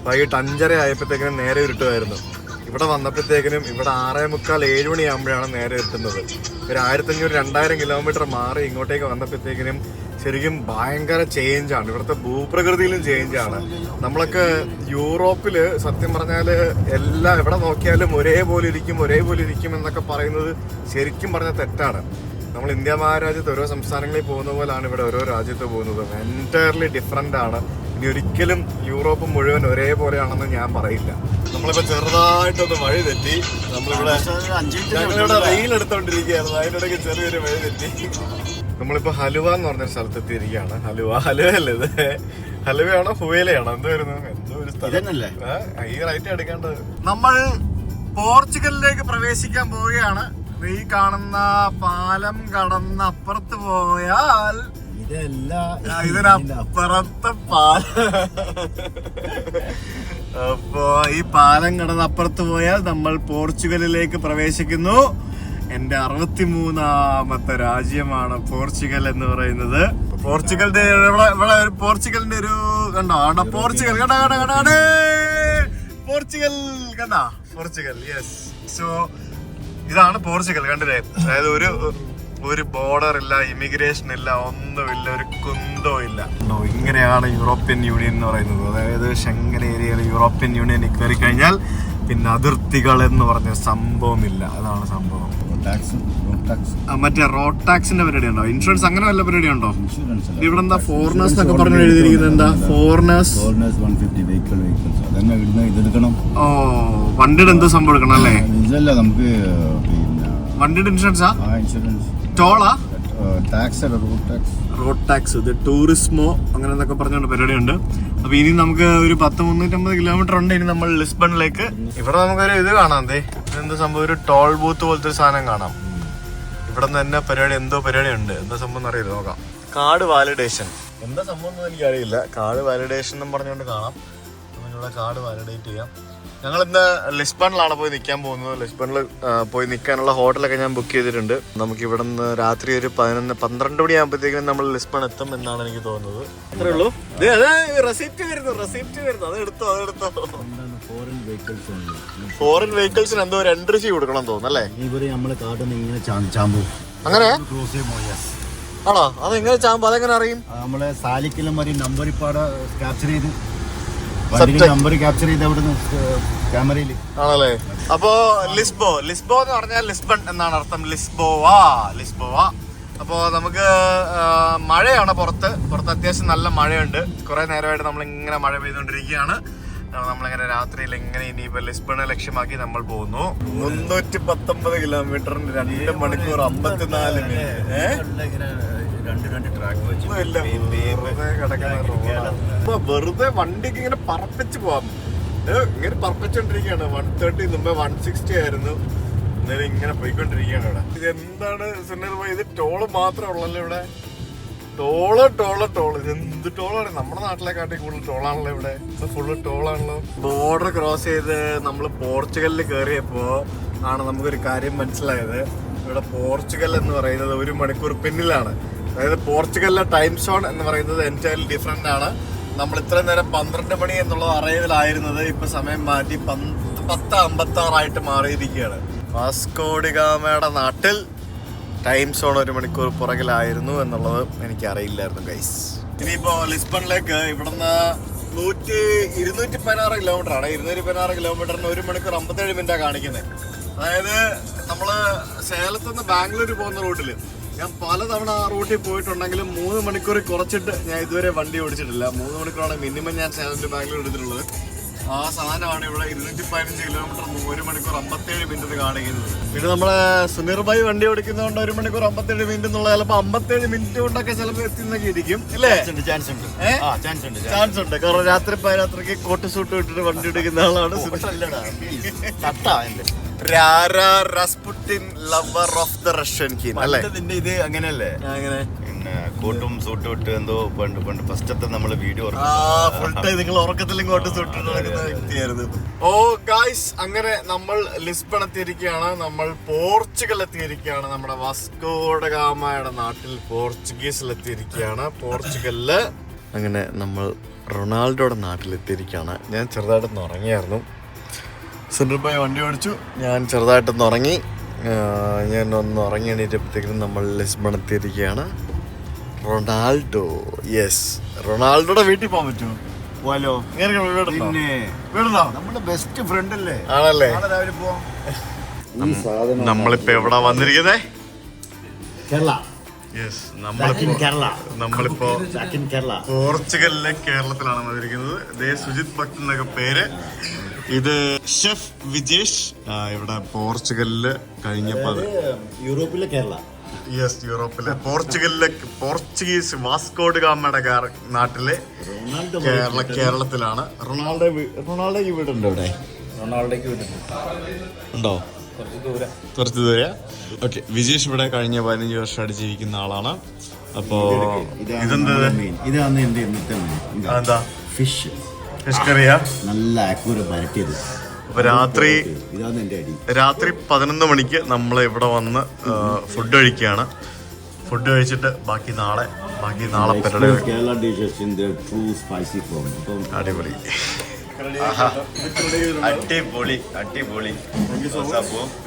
Speaker 1: വൈകിട്ട് അഞ്ചര ആയപ്പോഴത്തേക്കിനും നേരെ ഇരുട്ടുമായിരുന്നു. ഇവിടെ വന്നപ്പോഴത്തേക്കിനും ഇവിടെ ആറേ മുക്കാൽ ഏഴ് മണിയാകുമ്പോഴാണ് നേരെ എത്തുന്നത്. ഒരു ആയിരത്തഞ്ഞൂറ് രണ്ടായിരം കിലോമീറ്റർ മാറി ഇങ്ങോട്ടേക്ക് വന്നപ്പോഴത്തേക്കിനും ശരിക്കും ഭയങ്കര ചേഞ്ചാണ് ഇവിടുത്തെ ഭൂപ്രകൃതിയിലും ചേഞ്ചാണ് നമ്മളൊക്കെ യൂറോപ്പിൽ സത്യം പറഞ്ഞാൽ എല്ലാം എവിടെ നോക്കിയാലും ഒരേപോലെ ഇരിക്കും ഒരേപോലെ ഇരിക്കും എന്നൊക്കെ പറയുന്നത് ശരിക്കും പറഞ്ഞാൽ തെറ്റാണ്. നമ്മൾ ഇന്ത്യ മഹാരാജ്യത്ത് ഓരോ സംസ്ഥാനങ്ങളിൽ പോകുന്ന പോലാണ് ഇവിടെ ഓരോ രാജ്യത്ത് പോകുന്നത്. എന്റയർലി ഡിഫറെന്റ് ആണ്. ഇനി ഒരിക്കലും യൂറോപ്പ് മുഴുവൻ ഒരേപോലെയാണെന്ന് ഞാൻ പറയില്ല. നമ്മളിപ്പോ ചെറുതായിട്ടൊന്ന് വഴി തെറ്റി. നമ്മളിവിടെ ഞങ്ങളിവിടെ റെയിൽ എടുത്തോണ്ടിരിക്കുകയായിരുന്നു. അതിനിടയ്ക്ക് ചെറിയൊരു വഴി തെറ്റി. നമ്മളിപ്പോ ഹലുവ എന്ന് പറഞ്ഞ സ്ഥലത്ത് എത്തിയിരിക്കുകയാണ് ഹലുവ അല്ലേ ഇത്? ഹലുവയാണോ ഹുവേലയാണോ എന്തോ വരുന്നു? എന്തോ ഒരു സ്ഥലം. ഈ റൈറ്റ് എടുക്കേണ്ടത്. നമ്മൾ പോർച്ചുഗലിലേക്ക് പ്രവേശിക്കാൻ പോവുകയാണ്. ഈ കാണുന്ന പാലം കടന്ന് അപ്പുറത്ത് പോയാൽ ഇതിനപ്പുറത്തെ പാലം അപ്പോ ഈ പാലം കടന്ന് അപ്പുറത്ത് പോയാൽ നമ്മൾ പോർച്ചുഗലിലേക്ക് പ്രവേശിക്കുന്നു. എന്റെ അറുപത്തിമൂന്നാമത്തെ രാജ്യമാണ് പോർച്ചുഗൽ എന്ന് പറയുന്നത്. പോർച്ചുഗലിന്റെ ഇവിടെ ഒരു പോർച്ചുഗലിന്റെ ഒരു കണ്ടോ? കണ്ടോ? പോർച്ചുഗൽ. കണ്ടോ കണ്ടോ കണ്ടോ. പോർച്ചുഗൽ. കണ്ടോ? പോർച്ചുഗൽ യെസ് സോ ഇതാണ് പോർച്ചുഗൽ കണ്ടില്ലേ? അതായത് ഒരു ഒരു ബോർഡർ ഇല്ല ഇമിഗ്രേഷൻ ഇല്ല ഒന്നുമില്ല ഒരു കുന്തോ ഇല്ല? ഇങ്ങനെയാണ് യൂറോപ്യൻ യൂണിയൻ എന്ന് പറയുന്നത്. അതായത് ഷെങ്കൻ ഏരിയയിൽ യൂറോപ്യൻ യൂണിയനിൽ കയറി കഴിഞ്ഞാൽ പിന്നെ അതിർത്തികൾ എന്ന് പറഞ്ഞ സംഭവമില്ല. അതാണ് സംഭവം.
Speaker 2: ടാക്സ് ടാക്സ്
Speaker 1: ആ, മറ്റേ റോഡ് ടാക്സിന്റെ പരിപാടി ഉണ്ടോ? ഇൻഷുറൻസ് അങ്ങനെ വല്ല പരിപാടി ഉണ്ടോ?
Speaker 2: ഇൻഷുറൻസ്
Speaker 1: ഇവിടെ എന്താ ഫോറിനേഴ്സ് എന്നൊക്കെ പറഞ്ഞു എഴുതിയിരിക്കുന്നത് എന്താ? Foreigners
Speaker 2: foreigners one fifty vehicle vehicles അതന്നെ ഇവിടുന്ന് ഇതെടുക്കണം
Speaker 1: ഓ വണ്ടിയുടെ എന്ത് സംഭവം എടുക്കണം അല്ലേ?
Speaker 2: ഇതല്ല നമുക്ക് പിന്നെ
Speaker 1: വണ്ടിയുടെ ഇൻഷുറൻസാ
Speaker 2: ആ? ഇൻഷുറൻസ്
Speaker 1: ടോളാ
Speaker 2: ടാക്സ് അല്ല റോഡ് ടാക്സ്
Speaker 1: റോഡ് ടാക്സ് ഇത് ടൂറിസ്മോ അങ്ങനെ എന്നൊക്കെ പറഞ്ഞുകൊണ്ട് പരിപാടിയുണ്ട്. അപ്പൊ ഇനി നമുക്ക് ഒരു പത്ത് മുന്നൂറ്റമ്പത് കിലോമീറ്റർ ഉണ്ട് ഇനി നമ്മൾ ലിസ്ബണിലേക്ക്. ഇവിടെ നമുക്കൊരു ഇത് കാണാം ദേ. എന്ത് സംഭവം? ഒരു ടോൾ ബൂത്ത് പോലത്തെ ഒരു സാധനം കാണാം. ഇവിടെ നിന്ന് തന്നെ പരിപാടി എന്തോ പരിപാടി ഉണ്ട് എന്താ സംഭവം എന്ന് അറിയില്ല. നോക്കാം. കാർഡ് വാലിഡേഷൻ എന്താ സംഭവം എനിക്ക് അറിയില്ല കാർഡ് വാലിഡേഷൻ എന്നും പറഞ്ഞുകൊണ്ട് കാണാം. നമ്മളിവിടെ കാർഡ് വാലിഡേറ്റ് ചെയ്യാം. ഞങ്ങൾ ഇന്ന് ലിസ്ബണിലാണ് പോയി നിൽക്കാൻ പോകുന്നത്. ലിസ്ബണിൽ പോയി നിൽക്കാനുള്ള ഹോട്ടലൊക്കെ ഞാൻ ബുക്ക് ചെയ്തിട്ടുണ്ട്. നമുക്ക് ഇവിടെ നിന്ന് രാത്രി ഒരു പതിനൊന്ന് പന്ത്രണ്ട് മണി ആകുമ്പോഴത്തേക്കും നമ്മൾ ലിസ്ബൺ എത്തും എന്നാണ് എനിക്ക് തോന്നുന്നത്. അത്രേ ഉള്ളൂ. റെസിപ്റ്റ് വരുന്നു റെസിപ്റ്റ് വരുന്നു. അത് എടുത്തോ അത് എടുത്തോ.
Speaker 2: ഫോറിൻ വെഹിക്കിൾസ് ഉണ്ട്
Speaker 1: ഫോറിൻ വെഹിക്കിൾസിന് എന്തോ രണ്ട് എൻട്രി ഫീ കൊടുക്കണം തോന്നുന്നു അല്ലേ?
Speaker 2: ഇവർ നമ്മളെ കാട്ടിൽ നിന്ന് ഇങ്ങനെ ചാ- ചാമ്പു.
Speaker 1: അങ്ങനെ? ആണോ? അതെങ്ങനെ ചാമ്പോ? അതെങ്ങനെ അറിയും?
Speaker 2: നമ്മൾ സാലിക്കലും വരെ നമ്പർ ഇപ്പാടെ ക്യാപ്ചർ ചെയ്ത് നമ്പർ ക്യാപ്ചർ ചെയ്ത് അവിടുന്ന് ക്യാമറയിൽ
Speaker 1: ആണല്ലേ? അപ്പോ ലിസ്ബോ ലിസ്ബോ എന്ന് പറഞ്ഞാൽ ലിസ്ബൺ എന്നാണ് അർത്ഥം. ലിസ്ബോവാ ലിസ്ബോവ. അപ്പോ നമുക്ക് മഴയാണ് പുറത്ത്. പുറത്ത് അത്യാവശ്യം നല്ല മഴയുണ്ട്. കുറെ നേരമായിട്ട് നമ്മൾ ഇങ്ങനെ മഴ പെയ്തുകൊണ്ടിരിക്കുകയാണ്. നമ്മളിങ്ങനെ രാത്രിയിൽ ഇങ്ങനെ ഇനിയിപ്പോ ലിസ്ബണെ ലക്ഷ്യമാക്കി നമ്മൾ പോകുന്നു. മുന്നൂറ്റി പത്തൊമ്പത് കിലോമീറ്ററിന് രണ്ട് മണിക്കൂർ അമ്പത്തിനാല് മിനിറ്റ്
Speaker 2: രണ്ട് രണ്ട് ട്രാക്ക് വെച്ച്.
Speaker 1: വെറുതെ വണ്ടിക്ക് ഇങ്ങനെ പറപ്പിച്ച് പോവാം. ഇത് ഇങ്ങനെ പറപ്പിച്ചോണ്ടിരിക്കുകയാണ്. വൺ തേർട്ടി മുമ്പേ വൺ സിക്സ്റ്റി ആയിരുന്നു. ഇന്നലെ ഇങ്ങനെ പോയിക്കൊണ്ടിരിക്കുകയാണ് ഇവിടെ. ഇത് എന്താണ് സുനിൽ ഭായി? ഇത് ടോൾ മാത്രമേ ഉള്ളല്ലോ ഇവിടെ? ടോൾ ടോൾ ടോൾ ഇത് എന്ത് ടോളാണ് നമ്മുടെ നാട്ടിലെക്കാട്ടി കൂടുതൽ ടോളാണല്ലോ ഇവിടെ. ഇത് ഫുള്ള് ടോളാണല്ലോ ബോർഡർ ക്രോസ് ചെയ്ത് നമ്മൾ പോർച്ചുഗലിൽ കയറിയപ്പോ ആണ് നമുക്കൊരു കാര്യം മനസ്സിലായത്. ഇവിടെ പോർച്ചുഗൽ എന്ന് പറയുന്നത് ഒരു മണിക്കൂർ പിന്നിലാണ്. അതായത് പോർച്ചുഗലിലെ ടൈം സോൺ എന്ന് പറയുന്നത് എന്റയർലി ഡിഫറെന്റ് ആണ്. നമ്മൾ ഇത്രയും നേരം പന്ത്രണ്ട് മണി എന്നുള്ളത് അറിയതിലായിരുന്നത് ഇപ്പൊ സമയം മാറ്റി പത്ത് അമ്പത്തി ആറായിട്ട് മാറിയിരിക്കുകയാണ് വാസ്കോഡിഗാമയുടെ നാട്ടിൽ ടൈം സോൺ ഒരു മണിക്കൂർ പുറകിലായിരുന്നു എന്നുള്ളത് എനിക്ക് അറിയില്ലായിരുന്നു ഗൈസ് ഇനിയിപ്പോ ലിസ്ബണിലേക്ക് ഇവിടുന്ന് നൂറ്റി ഇരുന്നൂറ്റി പതിനാറ് കിലോമീറ്റർ ആണ്. ഇരുന്നൂറ്റി പതിനാറ് കിലോമീറ്ററിന് ഒരു മണിക്കൂർ അമ്പത്തേഴ് മിനിറ്റാണ് കാണിക്കുന്നത് അതായത് നമ്മൾ സേലത്തുനിന്ന് ബാംഗ്ലൂർ പോകുന്ന റൂട്ടിൽ ഞാൻ പലതവണ ആ റൂട്ടിൽ പോയിട്ടുണ്ടെങ്കിലും മൂന്ന് മണിക്കൂർ കുറച്ചിട്ട് ഞാൻ ഇതുവരെ വണ്ടി ഓടിച്ചിട്ടില്ല. മൂന്ന് മണിക്കൂറാണ് മിനിമം ഞാൻ സാലറി ബാഗിൽ എടുത്തിട്ടുള്ളത്. ആ സാധനമാണ് ഇവിടെ ഇരുന്നൂറ്റി പതിനഞ്ച് കിലോമീറ്റർ ഒരു മണിക്കൂർ അമ്പത്തേഴ് മിനിറ്റ് കാണിക്കുന്നത് പിന്നെ നമ്മളെ സുനീർ ഭായി വണ്ടി ഓടിക്കുന്നതുകൊണ്ട് ഒരു മണിക്കൂർ അമ്പത്തേഴ് മിനിറ്റ് എന്നുള്ള ചിലപ്പോൾ അമ്പത്തേഴ് മിനിറ്റ് കൊണ്ടൊക്കെ ചിലപ്പോൾ എത്തുന്നൊക്കെ ഇരിക്കും. അല്ലേ
Speaker 2: ചാൻസ് ഉണ്ട് ചാൻസ് ഉണ്ട്.
Speaker 1: ചാൻസ് ഉണ്ട് കാരണം രാത്രി പാരാത്രിക്ക് കോട്ട് സൂട്ട് ഇട്ടിട്ട് വണ്ടി ഓടിക്കുന്ന ആളാണ് Suneer. Ra ra Rasputin lover of the Russian queen അല്ലേ?
Speaker 2: ഇത് അങ്ങനെയല്ലേ?
Speaker 1: അങ്ങനെ
Speaker 2: കോട്ടും സൂട്ടും ഇട്ട് എന്തോ പണ്ട് പണ്ട് ഫസ്റ്റത്തെ നമ്മൾ വീഡിയോ
Speaker 1: ആ ഫുൾ ടൈം നിങ്ങൾ ഉറക്കത്തിൽ ഇങ്ങോട്ട് സൂട്ട് നടക്കുന്ന വ്യക്തിയായിരുന്നു ഓ ഗായ്സ് അങ്ങനെ നമ്മൾ ലിസ്ബൺ എത്തിയിരിക്കുകയാണ്. നമ്മൾ പോർച്ചുഗൽ എത്തിയിരിക്കുകയാണ്. നമ്മുടെ വാസ്കോഡഗാമയുടെ നാട്ടിൽ പോർച്ചുഗീസിൽ എത്തിയിരിക്കുകയാണ്. പോർച്ചുഗലിൽ അങ്ങനെ നമ്മൾ റൊണാൾഡോയുടെ നാട്ടിൽ എത്തിയിരിക്കുകയാണ്. ഞാൻ ചെറുതായിട്ടൊന്ന് ഉറങ്ങിയായിരുന്നു. സുനിൽഭായ് വണ്ടി ഓടിച്ചു. ഞാൻ ചെറുതായിട്ടൊന്ന് ഉറങ്ങി. ഞാൻ ഒന്ന് ഉറങ്ങി എണീറ്റപ്പോഴത്തേക്കും നമ്മൾ ലിസ്ബൺ എത്തിയിരിക്കുകയാണ്. റൊണാൾഡോ. യെസ് റൊണാൾഡോയുടെ വീട്ടിൽ പോകാൻ പറ്റുമോ?
Speaker 2: പോലോ പിന്നെ നമ്മുടെ ബെസ്റ്റ് ഫ്രണ്ട് അല്ലേ?
Speaker 1: ആണല്ലേ?
Speaker 2: നാളെ രാവിലെ പോവാം.
Speaker 1: നമ്മളിപ്പോ എവിടെ വന്നിരിക്കുന്നേ?
Speaker 2: കേരള.
Speaker 1: യെസ് നമ്മളിപ്പോ
Speaker 2: കേരള.
Speaker 1: നമ്മളിപ്പോ
Speaker 2: in
Speaker 1: പോർച്ചുഗലിലെ കേരളത്തിലാണ് വന്നിരിക്കുന്നത്. ദേ സുജിത് ഭക്ത് എന്നൊക്കെ പേര്. ഇത് ഷെഫ് വിജേഷ് ഇവിടെ പോർച്ചുഗലിൽ കഴിഞ്ഞപ്പോ
Speaker 2: യൂറോപ്പിലെ കേരള.
Speaker 1: യെസ് യൂറോപ്പിലെ പോർച്ചുഗലിലെ പോർച്ചുഗീസ് വാസ്കോഡ് ഗാമയുടെ നാട്ടിലെ
Speaker 2: റൊണാൾഡോ
Speaker 1: കേരള കേരളത്തിലാണ്. റൊണാൾഡോ റൊണാൾഡോയ്ക്ക് വീടുണ്ടോ ഇവിടെ
Speaker 3: റൊണാൾഡോയ്ക്ക് വീടുണ്ട്.
Speaker 1: ഉണ്ടോ?
Speaker 3: കുറച്ച് ദൂര.
Speaker 1: ഓക്കെ വിജേഷ് ഇവിടെ കഴിഞ്ഞ പതിനഞ്ച് വർഷമായിട്ട് ജീവിക്കുന്ന ആളാണ്. അപ്പോ ഇതെന്താ?
Speaker 2: ഇതാണ് എന്റെ
Speaker 1: എന്താ
Speaker 2: ഫിഷ്
Speaker 1: ഫിഷ് കറിയാ
Speaker 2: നല്ല വരട്ടിയത്.
Speaker 1: അപ്പൊ രാത്രി
Speaker 2: ഇതാണ് എന്റെ അടി.
Speaker 1: രാത്രി പതിനൊന്ന് മണിക്ക് നമ്മൾ ഇവിടെ വന്ന് ഫുഡ് കഴിക്കുകയാണ്. ഫുഡ് കഴിച്ചിട്ട് ബാക്കി നാളെ ബാക്കി നാളെ പരിപാടി
Speaker 2: Kerala dishes in the true spicy form appam
Speaker 1: അടിപൊളി.
Speaker 4: അടിപൊളി അടിപൊളി.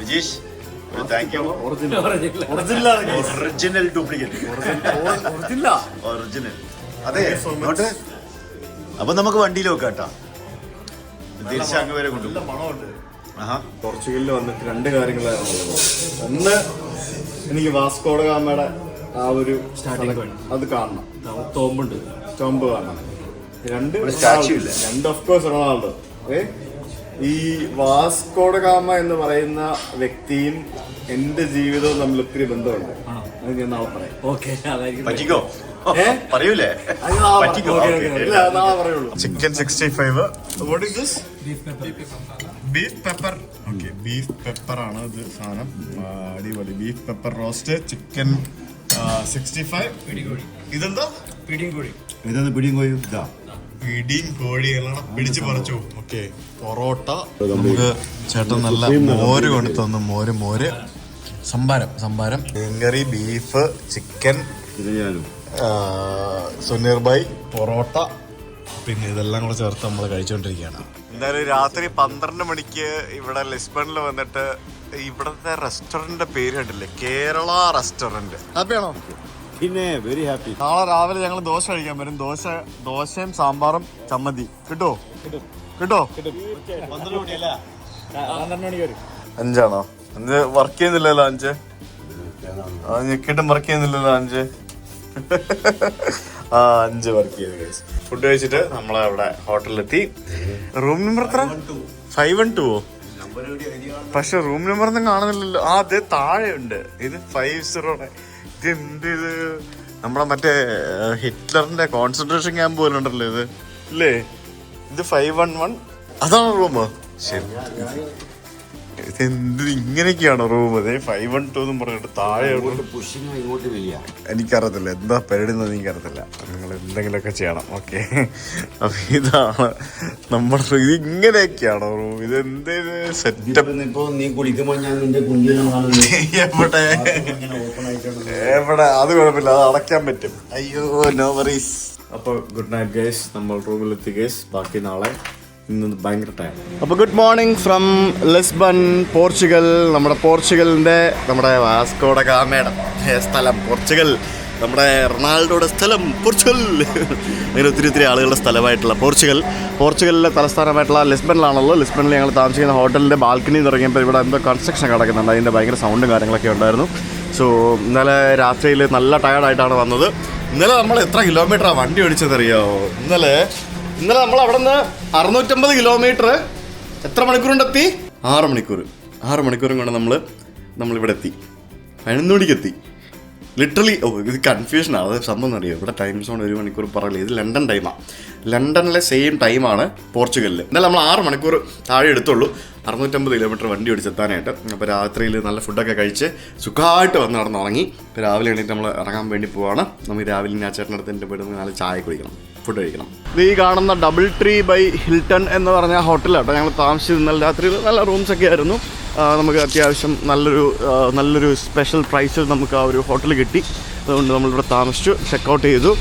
Speaker 4: വിജീഷ് ഒറിജിനൽ ഡ്യൂപ്ലിക്കേറ്റ് ഒറിജിനൽ അതെ അപ്പൊ നമുക്ക് വണ്ടിയിൽ വെക്കാം കേട്ടാ. തിരിച്ച് അങ്ങ് വരെ കൊണ്ടുപോകും. ആഹാ.
Speaker 1: പോർച്ചുഗലിൽ വന്നിട്ട് രണ്ട് കാര്യങ്ങളായിരുന്നു. ഒന്ന് എനിക്ക് വാസ്കോഡ ഗാമയുടെ ആ ഒരു അത് കാണണം.
Speaker 3: തോമ്പുണ്ട്.
Speaker 1: തോമ്പ് കാണണം. രണ്ട്? രണ്ട് ഓഫ് കോഴ്സ് റൊണാൾഡോ ഏ? ഈ വാസ്കോഡ ഗാമ എന്ന് പറയുന്ന വ്യക്തിയും എന്റെ ജീവിതവും തമ്മിൽ ഒത്തിരി ബന്ധമുണ്ട്. അത് ഞാൻ നാളെ പറയാം.
Speaker 3: ഓക്കെ
Speaker 4: പറ്റിക്കോ? പറയൂലേ.
Speaker 1: ഇല്ല, നാളെ പറയുള്ളൂ. Chicken sixty five what is this beef pepper okay beef pepper ആണ് ഇത് സാധനം. അടിപൊളി. Beef pepper roast chicken sixty five ഇതെന്താ?
Speaker 3: പിടിയും കോഴി
Speaker 2: ഇതെന്താ പിടിയും കോഴി ഇതാ.
Speaker 1: പിടിയും കോഴിയെല്ലാം പിടിച്ചു പറിച്ചു ഓക്കെ. പൊറോട്ട നമുക്ക് ചേട്ടൻ നല്ല മോര് കൊണ്ട് തന്നു മോര് മോര്. സംഭാരം സംഭാരം. മീൻകറി beef chicken Suneer by parotta. പിന്നെ ഇതെല്ലാം കൂടെ ചേർത്ത് നമ്മൾ കഴിച്ചുകൊണ്ടിരിക്കുകയാണ് എന്തായാലും രാത്രി പന്ത്രണ്ട് മണിക്ക് ഇവിടെ ലിസ്ബണിൽ വന്നിട്ട് ഇവിടത്തെ റെസ്റ്റോറന്റിന്റെ പേര് കണ്ടില്ലേ? കേരള റെസ്റ്റോറന്റ് ഹാപ്പിയാണോ?
Speaker 2: പിന്നെ വെരി ഹാപ്പി
Speaker 1: നാളെ രാവിലെ ഞങ്ങൾ ദോശ കഴിക്കാൻ വരും. ദോശ ദോശയും സാമ്പാറും ചമ്മന്തി. കിട്ടോ? കിട്ടോ. അഞ്ചാണോ? അഞ്ച് വർക്ക് ചെയ്യുന്നില്ലല്ലോ അഞ്ച്? ഞെക്കിട്ടും വർക്ക് ചെയ്യുന്നില്ലല്ലോ അഞ്ച്? ആ അഞ്ച് വർക്ക് ചെയ്ത് ഫുഡ് കഴിച്ചിട്ട് നമ്മളെ അവിടെ ഹോട്ടലിലെത്തി. റൂം നമ്പർ എത്ര? ഫൈവ് വൺ ടു പക്ഷെ റൂം നമ്പർ ഒന്നും കാണുന്നില്ലല്ലോ. ആ അത് ഉണ്ട് ഇത് ഫൈവ് സീറോടെ ഇത് എന്ത് ഇത് നമ്മളെ മറ്റേ ഹിറ്റ്ലറിന്റെ കോൺസെൻട്രേഷൻ ക്യാമ്പ് പോലെ ഉണ്ടല്ലോ ഇത്. ഇല്ലേ? ഇത് ഫൈവ് വൺ വൺ അതാണ് റൂമോ? ശരി. ഇങ്ങനെയൊക്കെയാണോ റൂം അതെ ഫൈവ് വൺ ടു എന്നും പറഞ്ഞിട്ട് താഴെ എനിക്കറിയത്തില്ല. എന്താ പരിപാടി എന്ന് എനിക്കറിയത്തില്ല. നിങ്ങൾ എന്തെങ്കിലുമൊക്കെ ചെയ്യണം. ഓക്കെ അപ്പൊ ഇതാണ് നമ്മുടെ ഇത് ഇങ്ങനെയൊക്കെയാണോ റൂം ഇത് എന്ത് സെറ്റപ്പ് എവിടെ? അത് കുഴപ്പമില്ല. അത് അടയ്ക്കാൻ പറ്റും. അയ്യോ നോ വറീസ് അപ്പോൾ ഗുഡ് നൈറ്റ് ഗേസ് നമ്മൾ റൂമിലെത്തി ഗേസ് ബാക്കി നാളെ ഇന്ന് ഭയങ്കര ടൈം അപ്പോൾ good morning from Lisbon Portugal നമ്മുടെ പോർച്ചുഗലിന്റെ നമ്മുടെ വാസ്കോട ഗാമയുടെ സ്ഥലം പോർച്ചുഗൽ. നമ്മുടെ റൊണാൾഡോയുടെ സ്ഥലം പോർച്ചുഗൽ. അങ്ങനെ ഒത്തിരി ഒത്തിരി ആളുകളുടെ സ്ഥലമായിട്ടുള്ള പോർച്ചുഗൽ. പോർച്ചുഗലിലെ തലസ്ഥാനമായിട്ടുള്ള ലിസ്ബണിലാണല്ലോ. ലിസ്ബണിൽ ഞങ്ങൾ താമസിക്കുന്ന ഹോട്ടലിന്റെ ബാൽക്കണിയിൽ ഇറങ്ങിയപ്പോൾ ഇവിടെ എന്തോ കൺസ്ട്രക്ഷൻ കിടക്കുന്നുണ്ട് അതിന്റെ ഭയങ്കര സൗണ്ടും കാര്യങ്ങളൊക്കെ ഉണ്ടായിരുന്നു. സോ ഇന്നലെ രാത്രിയിൽ നല്ല ടയർഡായിട്ടാണ് വന്നത്. ഇന്നലെ നമ്മൾ എത്ര കിലോമീറ്ററാണ് വണ്ടി ഓടിച്ചതെന്നറിയോ? ഇന്നലെ ഇന്നലെ നമ്മൾ അവിടെ നിന്ന് അറുന്നൂറ്റമ്പത് കിലോമീറ്റർ എത്ര എത്തി ആറ് മണിക്കൂർ. ആറ് മണിക്കൂറും കൊണ്ട് നമ്മൾ നമ്മളിവിടെ എത്തി. പതിനൊന്ന് മണിക്ക് എത്തി. ലിറ്ററലി ഓ ഇത് കൺഫ്യൂഷനാണ് അത് സംഭവം അറിയോ? ഇവിടെ ടൈം സോൺ ഒരു മണിക്കൂർ പറയില്ല? ഇത് ലണ്ടൻ ടൈമാണ് ലണ്ടനിലെ സെയിം ടൈമാണ് പോർച്ചുഗലിൽ എന്നാലും നമ്മൾ ആറ് മണിക്കൂർ താഴെ എടുത്തുള്ളൂ. അറുന്നൂറ്റമ്പത് കിലോമീറ്റർ വണ്ടി ഓടിച്ചെത്താനായിട്ട്. അപ്പോൾ രാത്രിയിൽ നല്ല ഫുഡൊക്കെ കഴിച്ച് സുഖമായിട്ട് വന്ന് നടന്ന് ഉറങ്ങി ഇപ്പോൾ രാവിലെ എണീറ്റ് നമ്മൾ ഇറങ്ങാൻ വേണ്ടി പോവാണ്. നമുക്ക് രാവിലെ ഞാൻ ചേട്ടനടുത്ത് എന്റെ വീട് നല്ല ചായ കുടിക്കണം. ഫുഡ് കഴിക്കണം. ഇത് ഈ കാണുന്ന ഡബിൾ ട്രീ ബൈ ഹിൽട്ടൺ എന്ന് പറഞ്ഞ ഹോട്ടലാണ് ഞങ്ങൾ താമസിച്ചത് ഇന്നലെ രാത്രി നല്ല റൂംസ് ഒക്കെ ആയിരുന്നു. നമുക്ക് അത്യാവശ്യം നല്ലൊരു നല്ലൊരു സ്പെഷ്യൽ പ്രൈസിൽ നമുക്ക് ആ ഒരു ഹോട്ടൽ കിട്ടി. അതുകൊണ്ട് നമ്മളിവിടെ താമസിച്ചു ചെക്കൗട്ട് ചെയ്തു.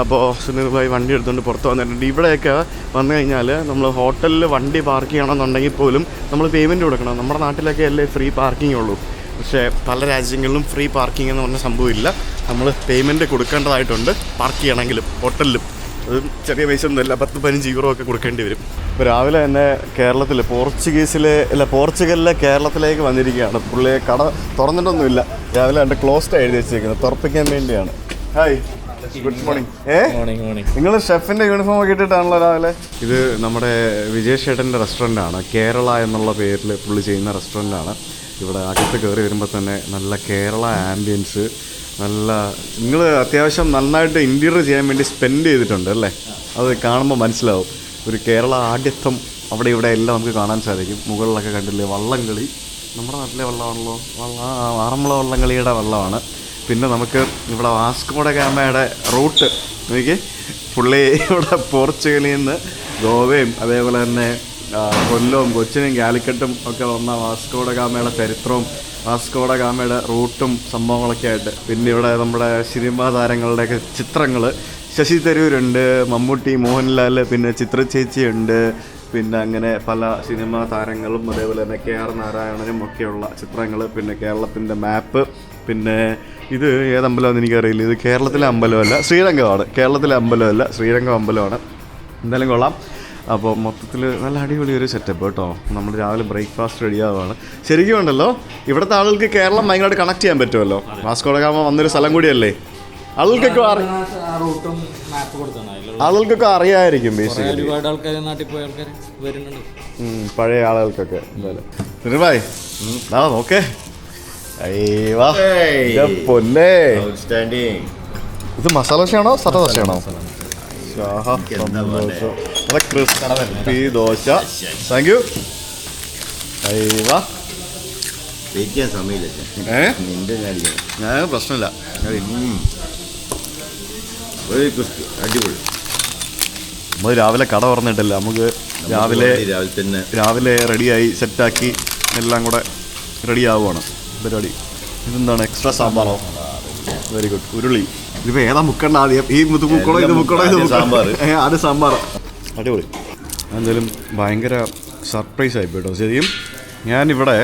Speaker 1: അപ്പോൾ സുനിൽ ഭായി വണ്ടി എടുത്തുകൊണ്ട് പുറത്ത് വന്നിട്ടുണ്ട്. ഇവിടെയൊക്കെ വന്നു കഴിഞ്ഞാൽ നമ്മൾ ഹോട്ടലിൽ വണ്ടി പാർക്ക് ചെയ്യണമെന്നുണ്ടെങ്കിൽ പോലും നമ്മൾ പേയ്മെന്റ് കൊടുക്കണം. നമ്മുടെ നാട്ടിലൊക്കെ അല്ലേ ഫ്രീ പാർക്കിംഗ് ഉള്ളൂ. പക്ഷേ പല രാജ്യങ്ങളിലും ഫ്രീ പാർക്കിംഗ് എന്ന് പറഞ്ഞ സംഭവമില്ല നമ്മൾ പേയ്മെന്റ് കൊടുക്കേണ്ടതായിട്ടുണ്ട്. പാർക്ക് ചെയ്യണമെങ്കിലും ഹോട്ടലിലും അത് ചെറിയ പൈസ ഒന്നുമല്ല പത്ത് പതിനഞ്ച് യൂറോ ഒക്കെ കൊടുക്കേണ്ടി വരും. ഇപ്പോൾ രാവിലെ തന്നെ കേരളത്തിൽ പോർച്ചുഗീസിലെ അല്ല പോർച്ചുഗലിലെ കേരളത്തിലേക്ക് വന്നിരിക്കുകയാണ്. പുള്ളിയെ കട തുറന്നിട്ടൊന്നുമില്ല. രാവിലെ എന്റെ ക്ലോസ്ഡ് എഴുതി വെച്ചിരിക്കുന്നത് തുറപ്പിക്കാൻ വേണ്ടിയാണ്. ഹായ്. ഗുഡ് മോർണിംഗ് ഏ?
Speaker 3: മോർണിംഗ് മോർണിംഗ്
Speaker 1: നിങ്ങൾ ഷെഫിന്റെ യൂണിഫോം ഒക്കെ ഇട്ടിട്ടാണല്ലോ രാവിലെ? ഇത് നമ്മുടെ വിജയ് ഷേട്ടന്റെ റെസ്റ്റോറന്റ് ആണ്. കേരള എന്നുള്ള പേരിൽ പുള്ളി ചെയ്യുന്ന റെസ്റ്റോറന്റ് ആണ്. ഇവിടെ അകത്ത് കയറി വരുമ്പോൾ തന്നെ നല്ല കേരള ആംബിയൻസ് നല്ല നിങ്ങൾ അത്യാവശ്യം നന്നായിട്ട് ഇന്റീരിയർ ചെയ്യാൻ വേണ്ടി സ്പെൻഡ് ചെയ്തിട്ടുണ്ട് അല്ലേ? അത് കാണുമ്പോൾ മനസ്സിലാവും. ഒരു കേരള ആഢ്യത്വം അവിടെ ഇവിടെ എല്ലാം നമുക്ക് കാണാൻ സാധിക്കും. മുകളിലൊക്കെ കണ്ടില്ലേ വള്ളംകളി. നമ്മുടെ നാട്ടിലെ വള്ളമാണല്ലോ. വള്ള ആറന്മുള വള്ളംകളിയുടെ വള്ളമാണ്. പിന്നെ നമുക്ക് ഇവിടെ വാസ്കോഡ ഗാമയുടെ റൂട്ട്. നോക്കി പുള്ളി ഇവിടെ പോർച്ചുഗലിൽ നിന്ന് ഗോവയും അതേപോലെ തന്നെ കൊല്ലവും കൊച്ചിനും കാലിക്കട്ടും ഒക്കെ വന്ന വാസ്കോഡ ഗാമയുടെ ചരിത്രവും വാസ്കോഡ ഗാമയുടെ റൂട്ടും സംഭവങ്ങളൊക്കെ ആയിട്ട്. പിന്നെ ഇവിടെ നമ്മുടെ സിനിമാ താരങ്ങളുടെയൊക്കെ ചിത്രങ്ങൾ ശശി തരൂരുണ്ട് മമ്മൂട്ടി മോഹൻലാൽ പിന്നെ ചിത്ര ചേച്ചിയുണ്ട്. പിന്നെ അങ്ങനെ പല സിനിമാ താരങ്ങളും അതേപോലെ തന്നെ കെ ആർ നാരായണനും ഒക്കെയുള്ള ചിത്രങ്ങൾ പിന്നെ കേരളത്തിന്റെ മാപ്പ്. പിന്നെ ഇത് ഏത് അമ്പലമാണെന്ന് എനിക്കറിയില്ല. ഇത് കേരളത്തിലെ അമ്പലമല്ല ശ്രീരംഗമാണ്. കേരളത്തിലെ അമ്പലമല്ല ശ്രീരംഗം അമ്പലമാണ്. എന്തായാലും കൊള്ളാം. അപ്പോൾ മൊത്തത്തിൽ നല്ല അടിപൊളി ഒരു സെറ്റപ്പ് കേട്ടോ. നമ്മൾ രാവിലെ ബ്രേക്ക്ഫാസ്റ്റ് റെഡി ആവുകയാണ് ശരിക്കും ഉണ്ടല്ലോ ഇവിടുത്തെ ആളുകൾക്ക് കേരളം ഭയങ്കരമായിട്ട് കണക്ട് ചെയ്യാൻ പറ്റുമല്ലോ. വാസ്കോഡഗാമ വന്നൊരു സ്ഥലം കൂടിയല്ലേ? ആളുകൾക്കൊക്കെ ആളുകൾക്കൊക്കെ അറിയാമായിരിക്കും ബേസിക്കലി
Speaker 3: ഒരുപാട് ആൾക്കാർ നാട്ടിൽ പോയ ആൾക്കാർ വരുന്നുണ്ട്.
Speaker 1: പഴയ ആളുകൾക്കൊക്കെ. എന്തായാലും. ആ നോക്കേ. പൊന്നേ. ഇത് മസാല ദോശയാണോ? സട്ട ദോശയാണോ? സന്തോഷം. നല്ല ക്രിസ്പി ദോശ. താങ്ക് യു
Speaker 4: ഞാൻ
Speaker 1: പ്രശ്നമില്ല.
Speaker 4: അടിപൊളി.
Speaker 1: നമ്മൾ രാവിലെ കട തുറന്നിട്ടില്ല നമുക്ക് രാവിലെ
Speaker 4: രാവിലെ തന്നെ
Speaker 1: രാവിലെ റെഡിയായി സെറ്റാക്കി എല്ലാം കൂടെ റെഡി ആവുകയാണ് പരിപാടി. ഇതെന്താണ് എക്സ്ട്രാ സാമ്പാറോ? വെരി ഗുഡ് ഉരുളി. ഇതിപ്പോ ഏതാ മുക്കണ്ട ആദ്യം? ഈ ഇത് ഇത് മുക്കണോ ഇത്
Speaker 4: സാമ്പാർ.
Speaker 1: അത് സാമ്പാർ അടിപൊളി. എന്തായാലും ഭയങ്കര സർപ്രൈസ് ആയി കേട്ടോ ശരിയും ഞാനിവിടെ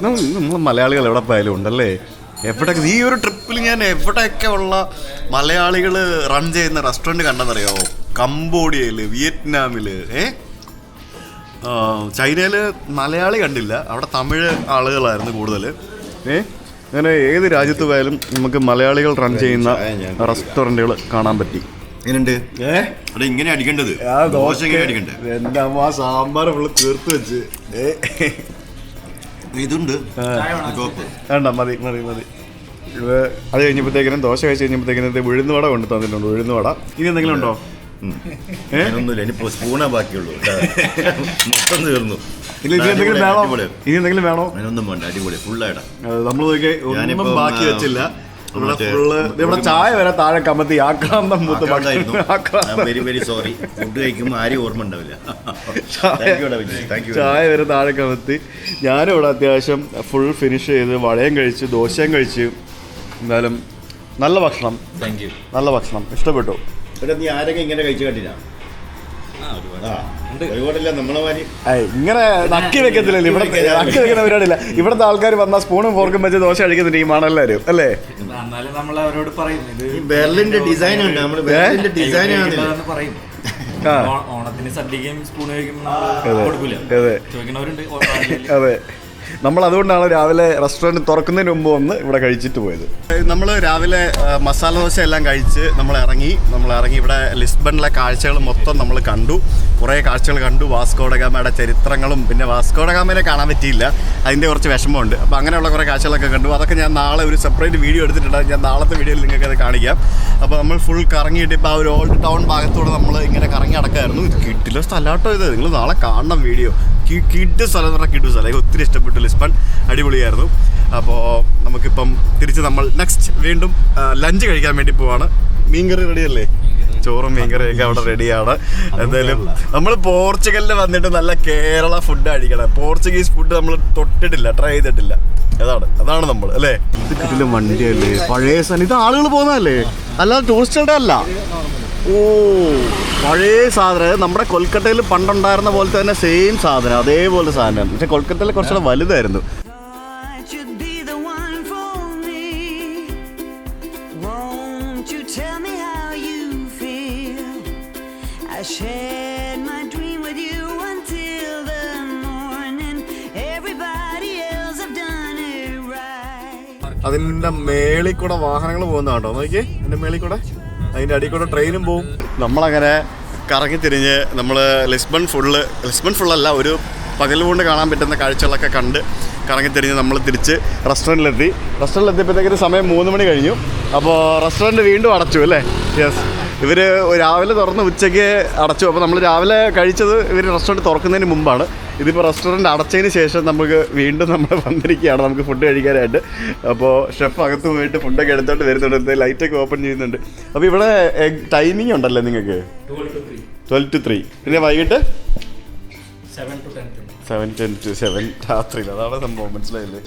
Speaker 1: നമ്മൾ മലയാളികൾ എവിടെ പോയാലും ഉണ്ടല്ലേ? എവിടെ ഈ ഒരു ട്രിപ്പിൽ ഞാൻ എവിടെയൊക്കെ ഉള്ള മലയാളികൾ റൺ ചെയ്യുന്ന റെസ്റ്റോറന്റ് കണ്ടെന്നറിയോ? കംബോഡിയയിൽ വിയറ്റ്നാമിൽ ഏ? ചൈനയിൽ മലയാളി കണ്ടില്ല. അവിടെ തമിഴ് ആളുകളായിരുന്നു കൂടുതൽ ഏ? അങ്ങനെ ഏത് രാജ്യത്ത് പോയാലും നമുക്ക് മലയാളികൾ റൺ ചെയ്യുന്ന റെസ്റ്റോറന്റുകൾ കാണാൻ പറ്റി.
Speaker 4: എങ്ങനെയുണ്ട്? ഇങ്ങനെ അടിക്കേണ്ടത്. ദോശ ഇങ്ങനെ അടിക്കണ്ടേ?
Speaker 1: എന്റെ അമ്മ സാമ്പാർ ഫുള്ള് തീർത്ത് വെച്ച്.
Speaker 4: ഇതുണ്ട്. കോപ്പ്.
Speaker 1: വേണ്ട മതി മതി മതി. ഇത് അത് കഴിഞ്ഞപ്പോഴത്തേക്കിനും ദോശ കഴിച്ച് കഴിഞ്ഞപ്പോഴത്തേക്കിനും ഇത് ഉഴുന്നുവട കൊണ്ട് തന്നിട്ടുണ്ട് ഉഴുന്നുവട. ഇനി എന്തെങ്കിലും ഉണ്ടോ?
Speaker 4: ഇനിയിപ്പോ സ്പൂണേ ബാക്കിയുള്ളൂ. മൊത്തം തീർന്നു.
Speaker 1: ഇനി എന്തെങ്കിലും വേണോ? ഇനി എന്തെങ്കിലും വേണോ?
Speaker 4: അതിനൊന്നും വേണ്ട അടിപൊളി ഫുള്ളായിട്ടാ
Speaker 1: നമ്മൾ ബാക്കി വെച്ചില്ല. ഇവിടെ ചായ വരെ താഴെ കമത്തി ആക്രാന്തം
Speaker 4: വെരി വെരി സോറി ഫുഡ് കഴിക്കുമ്പോൾ ആരും ഓർമ്മ ഉണ്ടാവില്ല.
Speaker 1: ചായ വരെ താഴെ കമത്തി. ഞാനും ഇവിടെ അത്യാവശ്യം ഫുൾ ഫിനിഷ് ചെയ്ത് വളയം കഴിച്ച് ദോശയും കഴിച്ച് എന്തായാലും നല്ല ഭക്ഷണം.
Speaker 3: താങ്ക് യു
Speaker 1: നല്ല ഭക്ഷണം. ഇഷ്ടപ്പെട്ടു.
Speaker 4: ഇവിടെ നീ ആരൊക്കെ ഇങ്ങനെ കഴിച്ചു കണ്ടില്ല
Speaker 1: ഇങ്ങനെ നക്കി വെക്കത്തില്ലല്ലോ. ഇവിടെ നക്കി വെക്കുന്ന പരിപാടിയില്ല. ഇവിടുത്തെ ആൾക്കാർ വന്നാൽ സ്പൂണും ഫോർക്കും വെച്ച് ദോശ കഴിക്കുന്ന ടീമാണ് എല്ലാവരും അല്ലേ?
Speaker 4: ഈ ബെർലിന്റെ ഡിസൈൻ ഉണ്ട്. നമ്മൾ ബെർലിന്റെ ഡിസൈൻ
Speaker 3: പറയും. ഓണത്തിന് സദ്യക്കും സ്പൂൺ. ചോദിക്കുന്നവരുണ്ട്
Speaker 1: അതെ. നമ്മൾ അതുകൊണ്ടാണ് രാവിലെ റെസ്റ്റോറന്റ് തുറക്കുന്നതിന് മുമ്പ് വന്ന് ഇവിടെ കഴിച്ചിട്ട് പോയത്. നമ്മൾ രാവിലെ മസാല ദോശ എല്ലാം കഴിച്ച് നമ്മൾ ഇറങ്ങി. നമ്മൾ ഇറങ്ങി ഇവിടെ ലിസ്ബണിലെ കാഴ്ചകൾ മൊത്തം നമ്മൾ കണ്ടു. കുറേ കാഴ്ചകൾ കണ്ടു. വാസ്കോഡഗാമയുടെ ചരിത്രങ്ങളും പിന്നെ വാസ്കോഡഗാമനെ കാണാൻ പറ്റിയില്ല. അതിന്റെ കുറച്ച് വിഷമമുണ്ട്. അപ്പോൾ അങ്ങനെയുള്ള കുറേ കാഴ്ചകളൊക്കെ കണ്ടു. അതൊക്കെ ഞാൻ നാളെ ഒരു സെപ്പറേറ്റ് വീഡിയോ എടുത്തിട്ടുണ്ട് ഞാൻ നാളത്തെ വീഡിയോയിൽ നിങ്ങൾക്ക് അത് കാണിക്കാം. അപ്പോൾ നമ്മൾ ഫുൾ കറങ്ങിയിട്ട് ഇപ്പോൾ ആ ഒരു ഓൾഡ് ടൗൺ ഭാഗത്തൂടെ നമ്മൾ ഇങ്ങനെ കറങ്ങി നടക്കായിരുന്നു. ഇത് കിട്ടില്ല സ്ഥലമാട്ടോ ഇത്. നിങ്ങൾ നാളെ കാണണം വീഡിയോ കിഡ് സ്ഥലം എന്ന് പറഞ്ഞാൽ കിഡ് സ്ഥലം. എനിക്ക് ഒത്തിരി ഇഷ്ടപ്പെട്ടു ലിസ്ബൺ. അടിപൊളിയായിരുന്നു. അപ്പോൾ നമുക്കിപ്പം തിരിച്ച് നമ്മൾ നെക്സ്റ്റ് വീണ്ടും ലഞ്ച് കഴിക്കാൻ വേണ്ടി പോവാണ്. മീൻകറി റെഡിയല്ലേ ചോറും മീൻകറിയൊക്കെ അവിടെ റെഡിയാണ് എന്തായാലും നമ്മൾ പോർച്ചുഗലിൽ വന്നിട്ട് നല്ല കേരള ഫുഡ് അടിക്കണം. പോർച്ചുഗീസ് ഫുഡ് നമ്മൾ തൊട്ടിട്ടില്ല ട്രൈ ചെയ്തിട്ടില്ല. അതാണ് അതാണ് നമ്മൾ അല്ലേ? വണ്ടിയല്ലേ? പഴയ സ്ഥലം ഇത് ആളുകൾ പോകുന്നതല്ലേ? അല്ലാതെ ടൂറിസ്റ്റുകളുടെ അല്ല. ഓ പഴയ സാധനം. നമ്മുടെ കൊൽക്കത്തയിൽ പണ്ടുണ്ടായിരുന്ന പോലത്തെ തന്നെ സെയിം സാധനം അതേപോലെ സാധനം. പക്ഷെ കൊൽക്കത്തയിൽ കുറച്ചുകൂടെ വലുതായിരുന്നു. അതിന്റെ മേളിൽ കൂടെ വാഹനങ്ങൾ പോകുന്ന കേട്ടോ നോക്കിയേ എന്റെ മേളിൽ കൂടെ. അതിന്റെ അടി കൂടെ ട്രെയിനും പോകും നമ്മളങ്ങനെ കറങ്ങി തിരിഞ്ഞ് നമ്മൾ ലിസ്ബൺ ഫുള്ള് ലിസ്ബൺ ഫുള്ളല്ല ഒരു പകൽ കൊണ്ട് കാണാൻ പറ്റുന്ന കാഴ്ചകളൊക്കെ കണ്ട് കറങ്ങി തിരിഞ്ഞ് നമ്മൾ തിരിച്ച് റെസ്റ്റോറന്റിലെത്തി റെസ്റ്റോറന്റിലെത്തിയപ്പോഴത്തേക്കൊരു സമയം മൂന്ന് മണി കഴിഞ്ഞു. അപ്പോൾ റെസ്റ്റോറന്റ് വീണ്ടും അടച്ചു അല്ലേ? യെസ് ഇവർ രാവിലെ തുറന്ന് ഉച്ചയ്ക്ക് അടച്ചു. അപ്പോൾ നമ്മൾ രാവിലെ കഴിച്ചത് ഇവർ റെസ്റ്റോറന്റ് തുറക്കുന്നതിന് മുമ്പാണ്. ഇതിപ്പോൾ റെസ്റ്റോറന്റ് അടച്ചതിന് ശേഷം നമുക്ക് വീണ്ടും നമ്മൾ വന്നിരിക്കുകയാണ്. നമുക്ക് ഫുഡ് കഴിക്കാനായിട്ട്. അപ്പോൾ ഷെഫ് അകത്ത് പോയിട്ട് ഫുഡൊക്കെ എടുത്തോണ്ട് വരുന്നുണ്ട്. ലൈറ്റൊക്കെ ഓപ്പൺ ചെയ്യുന്നുണ്ട്. അപ്പോൾ ഇവിടെ ടൈമിംഗ് ഉണ്ടല്ലേ നിങ്ങൾക്ക് ട്വൽവ് ടു ത്രീ പിന്നെ വൈകിട്ട്?
Speaker 3: സെവൻ ടെൻ
Speaker 1: ടു സെവൻ രാത്രിയിൽ അതാണ് സംഭവം. മനസ്സിലായില്ലേ?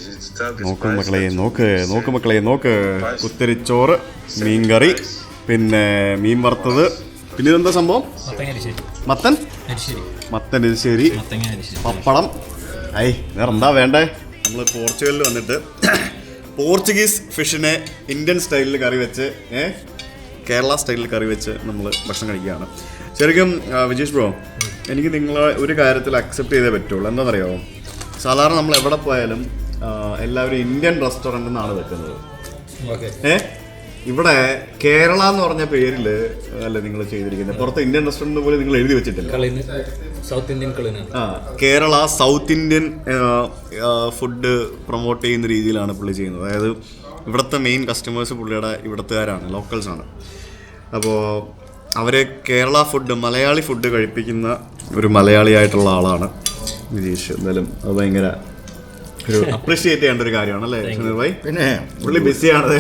Speaker 1: നോക്ക് മക്കളെ നോക്ക് നോക്ക് മക്കളെ നോക്ക്. കുത്തിരിച്ചോറ് മീൻകറി പിന്നെ മീൻ വറുത്തത്. പിന്നെ ഇതെന്താ സംഭവം മത്തൻ? മത്തൻ എരിശ്ശേരി. പപ്പടം. ഐ വേറെ എന്താ വേണ്ടേ? നമ്മൾ പോർച്ചുഗലിൽ വന്നിട്ട് പോർച്ചുഗീസ് ഫിഷിനെ ഇന്ത്യൻ സ്റ്റൈലിൽ കറി വെച്ച് ഏഹ് കേരള സ്റ്റൈലിൽ കറി വെച്ച് നമ്മൾ ഭക്ഷണം കഴിക്കുകയാണ്. ശരിക്കും വിജേഷ് ബ്രോ എനിക്ക് നിങ്ങളെ ഒരു കാര്യത്തിൽ അക്സെപ്റ്റ് ചെയ്തേ പറ്റുള്ളൂ. എന്താണെന്നറിയാമോ സാധാരണ നമ്മൾ എവിടെ പോയാലും എല്ലാവരും ഇന്ത്യൻ റെസ്റ്റോറന്റ് നിന്നാണ് വെക്കുന്നത്.
Speaker 3: ഓക്കെ.
Speaker 1: ഏ? ഇവിടെ കേരള എന്ന് പറഞ്ഞ പേരിൽ അല്ല നിങ്ങൾ ചെയ്തിരിക്കുന്നത്? പുറത്ത് ഇന്ത്യൻ റെസ്റ്റോറന്റ് പോലും നിങ്ങൾ എഴുതി വെച്ചിട്ടില്ല.
Speaker 3: സൗത്ത് ഇന്ത്യൻ
Speaker 1: ആ Kerala south Indian food promote ചെയ്യുന്ന രീതിയിലാണ് പുള്ളി ചെയ്യുന്നത്. അതായത് ഇവിടുത്തെ മെയിൻ കസ്റ്റമേഴ്സ് പുള്ളിയുടെ ഇവിടുത്തുകാരാണ് ലോക്കൽസാണ് അപ്പോൾ അവരെ കേരള ഫുഡ് മലയാളി ഫുഡ് കഴിപ്പിക്കുന്ന ഒരു മലയാളിയായിട്ടുള്ള ആളാണ് വിജീഷ് എന്തായാലും അത് ഭയങ്കര ഒരു അപ്രീഷിയേറ്റ് ചെയ്യേണ്ട ഒരു കാര്യമാണ് അല്ലേ സുനിൽ ഭായി
Speaker 2: പിന്നെ
Speaker 1: പുള്ളി ബിസിയാണ്.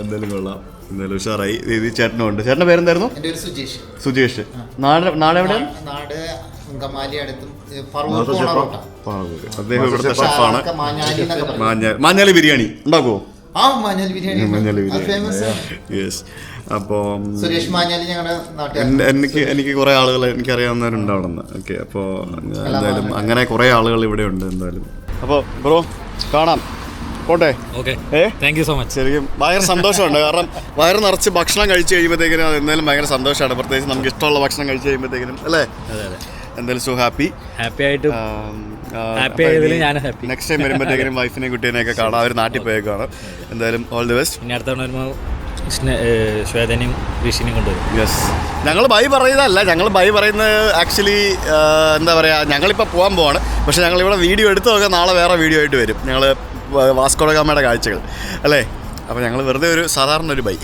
Speaker 1: എന്തായാലും കൊള്ളാം. എന്തായാലും ഉഷാറായി. ദീദി ചേട്ടനും ഉണ്ട് ചേട്ടന്റെ പേരെന്തായിരുന്നു?
Speaker 5: എന്റെ ഒരു സുജേഷ്.
Speaker 1: സുജേഷ്. നാട് നാട് എവിടെ
Speaker 5: നാട് അങ്കമാലി അടുത്തും ഫറൂഖ് പോണ റൂട്ടാ.
Speaker 1: പാവൂര്. അദ്ദേഹം ഇവിടുത്തെ ഷെഫാണ്
Speaker 5: ഷാർക്ക മാഞ്ഞാലി
Speaker 1: ബിരിയാണി. ഉണ്ടാക്കുമോ
Speaker 5: ആ മാഞ്ഞാലി ബിരിയാണി.
Speaker 1: യെസ് അപ്പോൾ
Speaker 5: സുരേഷ് മാഞ്ഞാലി ഞങ്ങളുടെ
Speaker 1: എനിക്ക് എനിക്ക് കുറെ ആളുകൾ എനിക്കറിയാവുന്നവരുണ്ട് അവിടെ നിന്ന് ഓക്കെ അപ്പോൾ എന്തായാലും അങ്ങനെ കുറെ ആളുകൾ ഇവിടെ ഉണ്ട് എന്തായാലും. അപ്പോൾ ബ്രോ കാണാം. പോട്ടെ.
Speaker 3: താങ്ക് യു സോ മച്ച്
Speaker 1: ശരിക്കും ഭയങ്കര സന്തോഷമുണ്ട്. കാരണം വയറ് നിറച്ച് ഭക്ഷണം കഴിച്ചു കഴിയുമ്പോഴത്തേക്കിനും അത് എന്തായാലും ഭയങ്കര സന്തോഷമാണ്. പ്രത്യേകിച്ച് നമുക്ക് ഇഷ്ടമുള്ള ഭക്ഷണം കഴിച്ചു കഴിയുമ്പോഴത്തേക്കിനും അല്ലേ?
Speaker 3: അതെ അതെ.
Speaker 1: എന്തായാലും സോ ഹാപ്പി
Speaker 3: ഹാപ്പി ആയിട്ട് Happy ആയതിൽ ഞാൻ ഹാപ്പി
Speaker 1: നെക്സ്റ്റ് ടൈം വരുമ്പോഴത്തേക്കും വൈഫിനെ കുട്ടീനെയൊക്കെ കാണാം. അവർ നാട്ടിൽ പോയേക്കാണ് എന്തായാലും ഓൾ ദി ബെസ്റ്റ്
Speaker 3: ഇനി അടുത്ത തവണ വരുമ്പോൾ ശ്വേതനെയും ഋഷിനെയും കൊണ്ടുവരും.
Speaker 1: യെസ് ഞങ്ങൾ ബൈ പറയുന്നതല്ല. ഞങ്ങൾ ബൈ പറയുന്നത് ആക്ച്വലി എന്താ പറയുക ഞങ്ങളിപ്പോൾ പോകാൻ പോവാണ്. പക്ഷേ ഞങ്ങളിവിടെ വീഡിയോ എടുത്ത് നോക്കാൻ നാളെ വേറെ വീഡിയോ ആയിട്ട് വരും. ഞങ്ങൾ വാസ്കോഡഗാമയുടെ കാഴ്ചകൾ. അല്ലേ? അപ്പോൾ ഞങ്ങൾ വെറുതെ ഒരു സാധാരണ ഒരു ബൈ.